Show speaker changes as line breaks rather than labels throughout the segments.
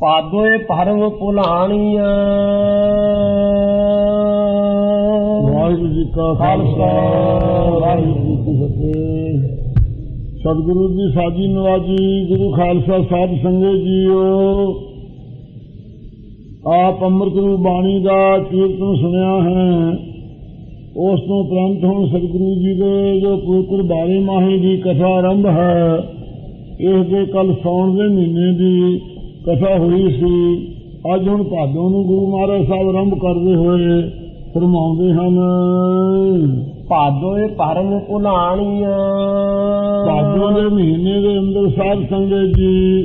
ਪਾਦੋਏ ਭਰਮ ਭੁਲਾਣੀਆਂ।
ਵਾਹਿਗੁਰੂ ਜੀ ਕਾ ਖਾਲਸਾ, ਵਾਹਿਗੁਰੂ ਜੀ ਕੀ ਫਤਿਹ। ਸਤਿਗੁਰੂ ਜੀ ਸਾਜੀ ਨਵਾਜੀ, ਗੁਰੂ ਖਾਲਸਾ ਸਾਹਿਬ ਸੰਗੇ ਜੀਓ। ਆਪ ਅੰਮ੍ਰਿਤ ਰੂਪ ਬਾਣੀ ਦਾ ਕੀਰਤਨ ਸੁਣਿਆ ਹੈ। ਉਸ ਤੋਂ ਪ੍ਰੰਤ ਹੁਣ ਸਤਿਗੁਰੂ ਜੀ ਦੇ ਜੋ ਪਵਿੱਤਰ ਬਾਣੀ ਮਾਹੀ ਦੀ ਕਥਾ ਆਰੰਭ ਹੈ, ਇਸ ਦੇ ਕੱਲ ਸੌਣ ਦੇ ਮਹੀਨੇ ਦੀ ਕਥਾ ਹੋਈ ਸੀ ਅੱਜ ਹੁਣ ਭਾਦੋਂ ਨੂੰ ਗੁਰੂ ਮਹਾਰਾਜ ਸਾਹਿਬ ਆਰੰਭ ਕਰਦੇ ਹੋਏ ਫਰਮਾਉਂਦੇ ਹਨ
ਪਾਦੋਏ ਭਰਮ ਭੁਲਾਣੀਆਂ
ਭਾਦੋਂ ਦੇ ਮਹੀਨੇ ਦੇ ਅੰਦਰ ਸਾਧ ਸੰਗਤ ਜੀ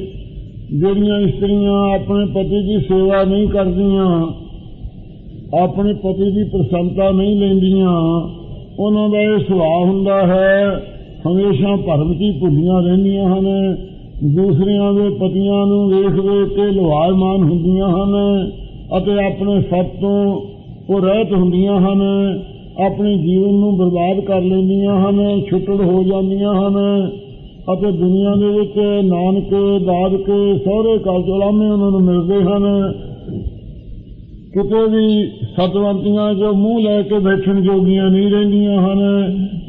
ਜਿਹੜੀਆਂ ਇਸਤਰੀਆਂ ਆਪਣੇ ਪਤੀ ਦੀ ਸੇਵਾ ਨਹੀਂ ਕਰਦੀਆਂ ਆਪਣੇ ਪਤੀ ਦੀ ਪ੍ਰਸੰਨਤਾ ਨਹੀਂ ਲੈਂਦੀਆਂ ਉਹਨਾਂ ਦਾ ਇਹ ਸੁਭਾਅ ਹੁੰਦਾ ਹੈ ਹਮੇਸ਼ਾ ਭਰਮ ਹੀ ਭੁੱਲੀਆਂ ਰਹਿੰਦੀਆਂ ਹਨ। ਦੂਸਰਿਆਂ ਦੇ ਪਤੀਆਂ ਨੂੰ ਵੇਖ ਵੇਖ ਕੇ ਲਵਾਇਮਾਨ ਹੁੰਦੀਆਂ ਹਨ ਅਤੇ ਆਪਣੇ ਸੱਤ ਤੋਂ ਉਹ ਰਹਿਤ ਹੁੰਦੀਆਂ ਹਨ, ਆਪਣੇ ਜੀਵਨ ਨੂੰ ਬਰਬਾਦ ਕਰ ਲੈਂਦੀਆਂ ਹਨ, ਛੁੱਟੜ ਹੋ ਜਾਂਦੀਆਂ ਹਨ ਅਤੇ ਦੁਨੀਆ ਦੇ ਵਿੱਚ ਨਾਨਕੇ, ਦਾਦਕੇ ਸਹੁਰੇ ਘਰ ਚਲਾਮੇ ਉਹਨਾਂ ਨੂੰ ਮਿਲਦੇ ਹਨ। ਕਿਤੇ ਵੀ ਸਤਵੰਤੀਆਂ ਜੋ ਮੂੰਹ ਲੈ ਕੇ ਬੈਠਣ ਜੋਗੀਆਂ ਨਹੀਂ ਰਹਿੰਦੀਆਂ ਹਨ,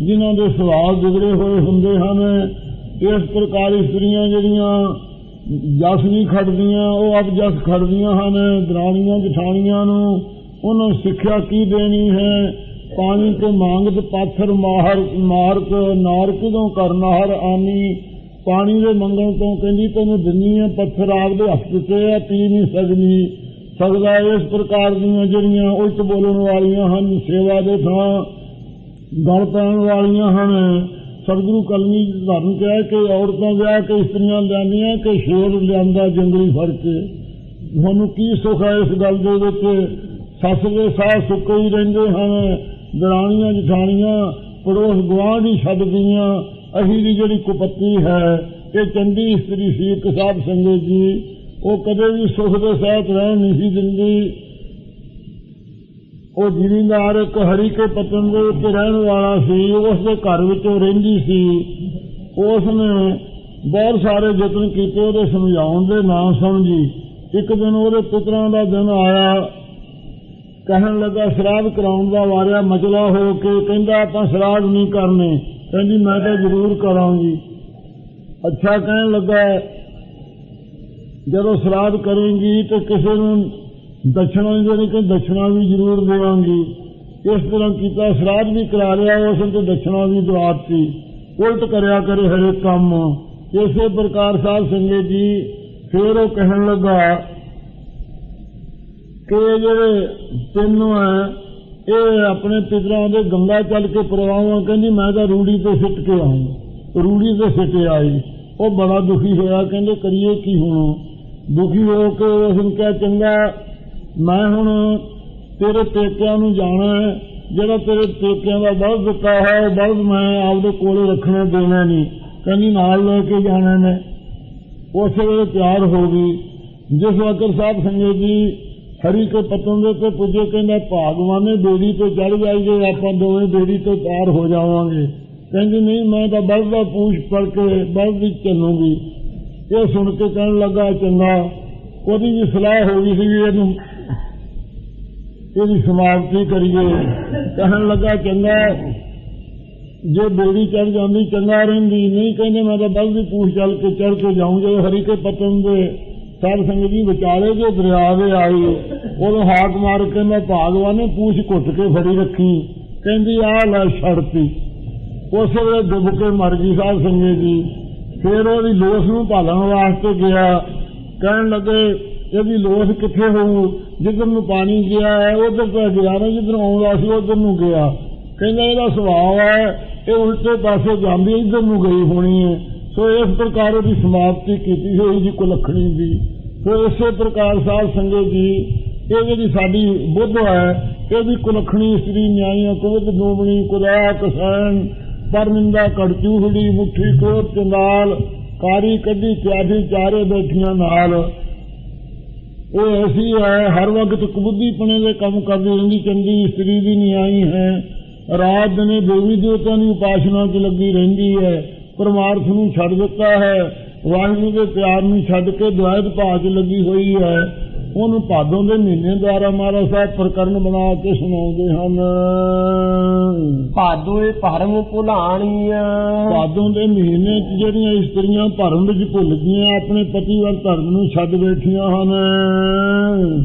ਜਿਨ੍ਹਾਂ ਦੇ ਸਵਾਲ ਵਿਗੜੇ ਹੋਏ ਹੁੰਦੇ ਹਨ। ਇਸ ਪ੍ਰਕਾਰ ਇਸਤਰੀਆਂ ਜਿਹੜੀਆਂ ਜਸ ਨਹੀਂ ਖੜਦੀਆਂ, ਉਹ ਅਬ ਜਸ ਖੜਦੀਆਂ ਹਨ, ਦਰਾਣੀਆਂ, ਜਠਾਣੀਆਂ ਨੂੰ। ਉਹਨਾਂ ਨੂੰ ਸਿੱਖਿਆ ਕੀ ਦੇਣੀ ਹੈ? ਪਾਣੀ ਤੇ ਮੰਗਤ ਪਾਥਰ ਮਾਹਰ ਮਾਰਕ ਨਾਰ ਕਿਦੋਂ ਕਰਨਾਹਰ ਆਨੀ ਪਾਣੀ ਦੇ ਮੰਗਣ ਤੋਂ ਕਹਿੰਦੀ, ਤੈਨੂੰ ਦਿੰਨੀ ਹੈ ਪੱਥਰ ਆਪਦੇ ਹੱਥ ਤੇ ਆ, ਪੀ ਨਹੀਂ ਸਕਦੀ। ਸਕਦਾ ਇਸ ਪ੍ਰਕਾਰ ਦੀਆਂ ਜਿਹੜੀਆਂ ਉਲਟ ਬੋਲਣ ਵਾਲੀਆਂ ਹਨ, ਸੇਵਾ ਦੇ ਥਾਂ ਗਲ ਪੈਣ ਵਾਲੀਆਂ ਹਨ। ਸਤਿਗੁਰੂ ਕਲਮੀ ਧਰਮ ਕਿਹਾ ਕਿ ਔਰਤਾਂ ਵਿਆਹ ਕੇ ਇਸਤਰੀਆਂ ਲਿਆਂਦੀਆਂ ਕਿ ਸ਼ੇਰ ਲਿਆਂਦਾ ਜੰਗਲੀ ਫੜ ਕੇ। ਤੁਹਾਨੂੰ ਕੀ ਸੁੱਖ ਹੈ ਇਸ ਗੱਲ ਦੇ ਵਿੱਚ? ਸੱਸ ਦੇ ਸਾਹ ਸੁੱਕੇ ਹੀ ਰਹਿੰਦੇ ਹਨ, ਦਰਾਣੀਆਂ ਜਠਾਣੀਆਂ, ਪੜੋਸ ਗੁਆਂਢ ਹੀ ਛੱਡਦੀਆਂ ਅਹੀ ਦੀ ਜਿਹੜੀ ਕੁਪੱਤੀ ਹੈ, ਇਹ ਚੰਡੀ ਇਸਤਰੀ ਸੀ, ਇੱਕ ਸਾਹਿਬ ਸੰਗਤ ਜੀ। ਉਹ ਕਦੇ ਵੀ ਸੁਖ ਦੇ ਸਹਿਤ ਰਹਿਣ ਨਹੀਂ ਸੀ ਦਿੰਦੀ। ਉਹ ਜ਼ਿਮੀਂਦਾਰ ਇੱਕ ਹਰੀ ਕੇ ਪਤਨ ਦੇ ਉੱਤੇ ਰਹਿਣ ਵਾਲਾ ਸੀ, ਉਸ ਦੇ ਘਰ ਵਿੱਚ ਉਹ ਰਹਿੰਦੀ ਸੀ ਉਸ ਨੇ ਬਹੁਤ ਸਾਰੇ ਯਤਨ ਕੀਤੇ ਉਹਦੇ ਸਮਝਾਉਣ ਦੇ ਨਾ ਸਮਝੀ। ਇੱਕ ਦਿਨ ਉਹਦੇ ਪੁੱਤਰਾਂ ਦਾ ਦਿਨ ਆਇਆ, ਕਹਿਣ ਲੱਗਾ ਸ਼ਰਾਬ ਕਰਾਉਣ ਦਾ ਵਾਰਿਆ ਮਜਲਾ ਹੋ ਕੇ ਕਹਿੰਦਾ, ਆਪਾਂ ਸ਼ਰਾਬ ਨਹੀਂ ਕਰਨੇ। ਕਹਿੰਦੀ, ਮੈਂ ਤਾਂ ਜ਼ਰੂਰ ਕਰਾਂਗੀ। ਅੱਛਾ ਕਹਿਣ ਲੱਗਾ, ਜਦੋਂ ਸ਼ਰਾਬ ਕਰੇਂਗੀ ਤੇ ਕਿਸੇ ਨੂੰ ਦਛਣਾ ਜਿਹੜੀ ਕਿ ਦਛਣਾ ਵੀ ਜ਼ਰੂਰ ਦੇਵਾਂਗੀ। ਇਸ ਤਰ੍ਹਾਂ ਕੀਤਾ, ਸ਼ਰਾਧ ਵੀ ਕਰਾ ਲਿਆ, ਉਸ ਨੂੰ ਤੇ ਦਛਣਾ ਵੀ ਦਵਾਤੀ ਉਲਟ ਕਰਿਆ ਕਰੇ ਹਰੇਕ ਕੰਮ। ਇਸੇ ਪ੍ਰਕਾਰ ਸਾਹਿਬ ਸੰਗਤ ਜੀ ਫਿਰ ਉਹ ਕਹਿਣ ਲੱਗਾ ਕਿ ਜਿਹੜੇ ਤਿੰਨੋਂ ਹੈ ਇਹ ਆਪਣੇ ਪਿਤਰਾਂ ਦੇ ਗੰਗਾ ਚੱਲ ਕੇ ਪ੍ਰਵਾਹਾਂ ਕਹਿੰਦੀ, ਮੈਂ ਤਾਂ ਰੂੜੀ ਤੇ ਸਿੱਟ ਕੇ ਆਉਂ ਰੂੜੀ ਤੇ ਸਿੱਟ ਆਈ। ਉਹ ਬੜਾ ਦੁਖੀ ਹੋਇਆ। ਕਹਿੰਦੇ, ਕਰੀਏ ਕੀ ਹੁਣ? ਦੁਖੀ ਹੋ ਕੇ ਉਸ ਨੂੰ ਕਿਹਾ, ਚੰਗਾ ਮੈਂ ਹੁਣ ਤੇਰੇ ਪੇਕਿਆਂ ਨੂੰ ਜਾਣਾ ਹੈ। ਜਿਹੜਾ ਤੇਰੇ ਪੇਕਿਆਂ ਦਾ ਬਲਦ ਦਿੱਤਾ ਹੈ, ਉਹ ਬਲਦ ਮੈਂ ਆਪਦੇ ਕੋਲੇ ਰੱਖਣਾ, ਦੇਣਾ ਨਹੀਂ। ਕਹਿੰਦੀ ਨਾਲ ਲੈ ਕੇ ਜਾਣਾ ਮੈਂ। ਉਸੇ ਵੇਲੇ ਤਿਆਰ ਹੋ ਗਈ। ਜਿਸ ਵਕਤ ਸਾਹਿਬ ਸੰਗਤ ਜੀ ਹਰੀ ਕੇ ਪਤਨ ਦੇ ਤੇ ਪੁੱਜੇ, ਕਹਿੰਦਾ, ਭਾਗਵਾਨੇ ਬੇੜੀ ਤੇ ਚੜ ਜਾਈਏ ਆਪਾਂ ਦੋਵੇਂ ਬੇੜੀ ਤੋਂ ਪਾਰ ਹੋ ਜਾਵਾਂਗੇ। ਕਹਿੰਦੀ, ਨਹੀਂ, ਮੈਂ ਤਾਂ ਬਲਦ ਦਾ ਪੂਛ ਪੜ ਕੇ ਬਲਦ ਵਿੱਚ ਚੱਲੂਗੀ। ਇਹ ਸੁਣ ਕੇ ਕਹਿਣ ਲੱਗਾ, ਚੰਗਾ। ਉਹਦੀ ਵੀ ਸਲਾਹ ਹੋ ਗਈ ਸੀ ਇਹਨੂੰ ਇਹਦੀ ਸਮਾਪਤੀ ਕਰੀਏ। ਕਹਿਣ ਲੱਗਾ, ਚੰਗਾ, ਜੇ ਬੇੜੀ ਚੜ ਜਾਂਦੀ, ਚੰਗਾ ਰਹਿੰਦੀ, ਨਹੀਂ ਕਹਿੰਦੇ ਮੈਂ ਤਾਂ ਬਲਦ ਦੀ ਪੂਛ ਚੱਲ ਕੇ ਚੜ ਕੇ ਜਾਊਂਗੇ ਹਰੀ ਕੇ ਪਤਨ ਦੇ ਸਾਧ ਸੰਗਤ ਜੀ ਵਿਚਾਲੇ ਜੋ ਦਰਿਆ ਦੇ ਆਈ ਉਦੋਂ ਹਾਕ ਮਾਰ ਕੇ ਮੈਂ ਭਾਗਵਾਨ ਨੇ ਪੂਛ ਘੁੱਟ ਕੇ ਫੜੀ ਰੱਖੀ। ਕਹਿੰਦੀ ਆ ਲੈ ਛੜਤੀ। ਉਸ ਵੇਲੇ ਡੁੱਬ ਕੇ ਮਰ ਗਈ ਸਾਹਿਬ ਸੰਗਤ ਜੀ। ਫਿਰ ਉਹਦੀ ਲੋਸ ਨੂੰ ਭਾਲਣ ਵਾਸਤੇ ਗਿਆ। ਕਹਿਣ ਲੱਗੇ ਇਹਦੀ ਲੋਸ ਕਿੱਥੇ ਹੋਊ? ਜਿੱਧਰ ਨੂੰ ਪਾਣੀ ਗਿਆ ਹੈ, ਉਧਰ ਤਾਂ ਗਿਆ ਨਾ ਜਿੱਧਰ ਆਉਂਦਾ ਸੀ, ਉਧਰ ਨੂੰ ਗਿਆ। ਕਹਿੰਦਾ ਇਹਦਾ ਸੁਭਾਅ ਹੈ, ਇਹ ਉਲਟੇ ਪਾਸੇ ਜਾਂਦੀ ਇੱਧਰ ਨੂੰ ਗਈ ਹੋਣੀ ਹੈ। ਸੋ ਇਸ ਪ੍ਰਕਾਰ ਉਹਦੀ ਸਮਾਪਤੀ ਕੀਤੀ ਹੋਈ ਜੀ ਕੁਲੱਖਣੀ ਦੀ। ਸੋ ਇਸੇ ਪ੍ਰਕਾਰ ਸਾਧ ਸੰਗਤ ਜੀ, ਇਹ ਜਿਹੜੀ ਸਾਡੀ ਬੁੱਧ ਹੈ, ਇਹਦੀ ਵੀ ਕੁਲੱਖਣੀ ਇਸਤਰੀ ਨਿਆਈਆਂ ਕੋਦ ਨੋਬਣੀ ਕੁਦਾ ਕਸੈਨ ਪਰਮਿੰਦਾ, ਕੜਚੂਹੜੀ, ਮੁੱਠੀ ਕੋਤ ਚੰਦਾਲ ਕਾਰੀ ਕੱਢੀ ਤਿਆਦੀ ਚਾਰੇ ਬੈਠੀਆਂ ਨਾਲ। ਉਹ ਐਸੀ ਹੈ ਹਰ ਵਕਤ ਕਬੁੱਧੀਪਣੇ ਦੇ ਕੰਮ ਕਰਦੀ ਰਹਿੰਦੀ, ਚੰਗੀ ਇਸਤਰੀ ਦੀ ਨਿਆਈ ਹੈ। ਰਾਤ ਦਿਨੇ ਦੇਵੀ ਦੇਵਤਿਆਂ ਦੀ ਉਪਾਸਨਾ 'ਚ ਲੱਗੀ ਰਹਿੰਦੀ ਹੈ। ਪਰਮਾਰਥ ਨੂੰ ਛੱਡ ਦਿੱਤਾ ਹੈ। ਵਾਹਿਗੁਰੂ ਦੇ ਪਿਆਰ ਨੂੰ ਛੱਡ ਕੇ ਦੁਆਇਤ ਭਾਜ ਲੱਗੀ ਹੋਈ ਹੈ। ਉਹਨੂੰ ਭਾਦੋਂ ਦੇ ਮਹੀਨੇ ਦੁਆਰਾ ਮਹਾਰਾਜ ਸਾਹਿਬ ਪ੍ਰਕਰਨ ਬਣਾ ਕੇ ਸੁਣਾਉਂਦੇ ਹਨ।
ਭਾਦੋਏ ਭਰਮ ਭੁਲਾਣੀਆਂ।
ਭਾਦੋਂ ਦੇ ਮਹੀਨੇ 'ਚ ਜਿਹੜੀਆਂ ਇਸਤਰੀਆਂ ਭਰਮ ਵਿੱਚ ਭੁੱਲ ਗਈਆਂ ਆਪਣੇ ਪਤੀ ਵਰ ਧਰਮ ਨੂੰ ਛੱਡ ਬੈਠੀਆਂ ਹਨ।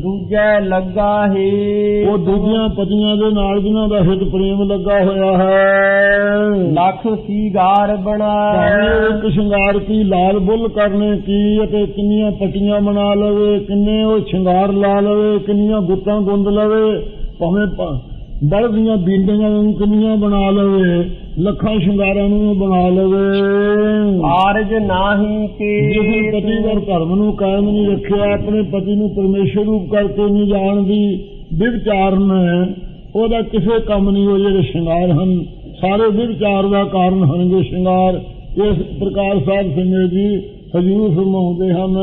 ਦੂਜੇ ਲੱਗਾ ਹੈ।
ਉਹ ਦੂਜੀਆਂ ਪਤੀਆਂ ਦੇ ਨਾਲ ਜਿਨ੍ਹਾਂ ਦਾ ਹਿੱਤ ਪ੍ਰੇਮ ਲੱਗਾ ਹੋਇਆ ਹੈ।
ਲੱਖ ਸੀਗਾਰ ਬਣਾਏ
ਇੱਕ ਸ਼ਿੰਗਾਰ ਕੀ ਲਾਲ ਬੁੱਲ ਕਰਨੇ ਕੀ ਅਤੇ ਕਿੰਨੀਆਂ ਪੱਟੀਆਂ ਬਣਾ ਲਵੇ ਕਿੰਨੇ ਉਹ ਸ਼ਿੰਗਾਰ ਲਾ ਲਵੇ ਕਿੰਨੀਆਂ ਗੁੱਤਾਂ ਗੁੰਦ ਲਵੇ ਭਾਵੇਂ ਬਲਦ ਦੀਆਂ ਬੀਂਡੀਆਂ ਨੂੰ ਕਿੰਨੀਆਂ ਬਣਾ ਲਵੇ ਲੱਖਾਂ ਸ਼ਿੰਗਾਰਾਂ ਨੂੰ ਬਣਾ ਲਵੇ।
ਆਰਜ ਨਾਹੀ ਕੇ
ਪਤੀ ਵਰ ਧਰਮ ਨੂੰ ਕਾਇਮ ਨਹੀਂ ਰੱਖਿਆ ਆਪਣੇ ਪਤੀ ਨੂੰ ਪਰਮੇਸ਼ਰ ਰੂਪ ਕਰਕੇ ਨਹੀਂ ਜਾਣਦੀ ਵਿਵਚਾਰਨ ਹੈ। ਉਹਦਾ ਕਿਸੇ ਕੰਮ ਨਹੀਂ ਉਹ ਜਿਹੜੇ ਸ਼ਿੰਗਾਰ ਹਨ। ਸਾਰੇ ਵਿਵਚਾਰ ਦਾ ਕਾਰਨ ਹਨਗੇ ਸ਼ਿੰਗਾਰ। ਇਸ ਪ੍ਰਕਾਰ ਸਾਹਿਬ ਸਿੰਘੇ ਜੀ ਹਜੂਰ ਫਰਮਾਉਂਦੇ ਹਨ।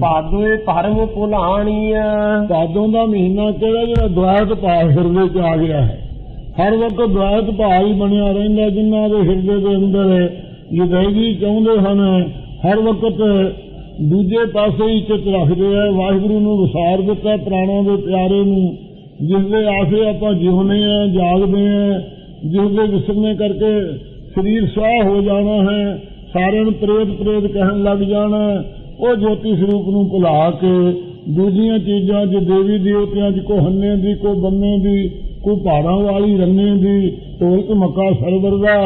ਭਾਦੋਏ ਭਰਮ ਭੁਲਾਣੀਆਂ।
ਭਾਦੋਂ ਦਾ ਮਹੀਨਾ ਕਿਹੜਾ ਜਿਹੜਾ ਦੁਆਇਤ ਭਾਵ ਹਿਰਦੇ ਚ ਆ ਗਿਆ ਹੈ? ਹਰ ਵਕਤ ਦੁਆਇਤ ਭਾਵ ਹੀ ਬਣਿਆ ਰਹਿੰਦਾ ਜਿਨ੍ਹਾਂ ਦੇ ਹਿਰਦੇ ਦੇ ਅੰਦਰ ਯਦੈਗੀ ਚਾਹੁੰਦੇ ਹਨ ਹਰ ਵਕਤ ਦੂਜੇ ਪਾਸੇ ਹੀ ਚਿੱਤ ਰੱਖਦੇ ਆ। ਵਾਹਿਗੁਰੂ ਨੂੰ ਵਿਸਾਰ ਦਿੱਤਾ ਪ੍ਰਾਣਾਂ ਦੇ ਪਿਆਰੇ ਨੂੰ ਜਿਸ ਦੇ ਆਸੇ ਆਪਾਂ ਜਿਉਂਦੇ ਆ ਜਾਗਦੇ ਆ ਜਿਸ ਦੇ ਵਿਸਰਨੇ ਕਰਕੇ ਸਰੀਰ ਸਵਾਹ ਹੋ ਜਾਣਾ ਹੈ। ਸਾਰਿਆਂ ਨੂੰ ਪ੍ਰੇਤ ਪ੍ਰੇਤ ਕਹਿਣ ਲੱਗ ਜਾਣਾ ਹੈ। ਉਹ ਜੋਤੀ ਸਰੂਪ ਨੂੰ ਭੁਲਾ ਕੇ ਦੂਜੀਆਂ ਚੀਜ਼ਾਂ 'ਚ, ਦੇਵੀ ਦੇਵਤਿਆਂ 'ਚ ਕੋ ਹੰਨੇ ਦੀ ਕੋ ਬੰਨੇ ਦੀ ਕੋ ਪਹਾੜਾਂ ਵਾਲੀ, ਰੰਨੇ ਦੀ, ਢੋਲਕ ਮੱਕਾ ਸਰਵਰ ਦਾ,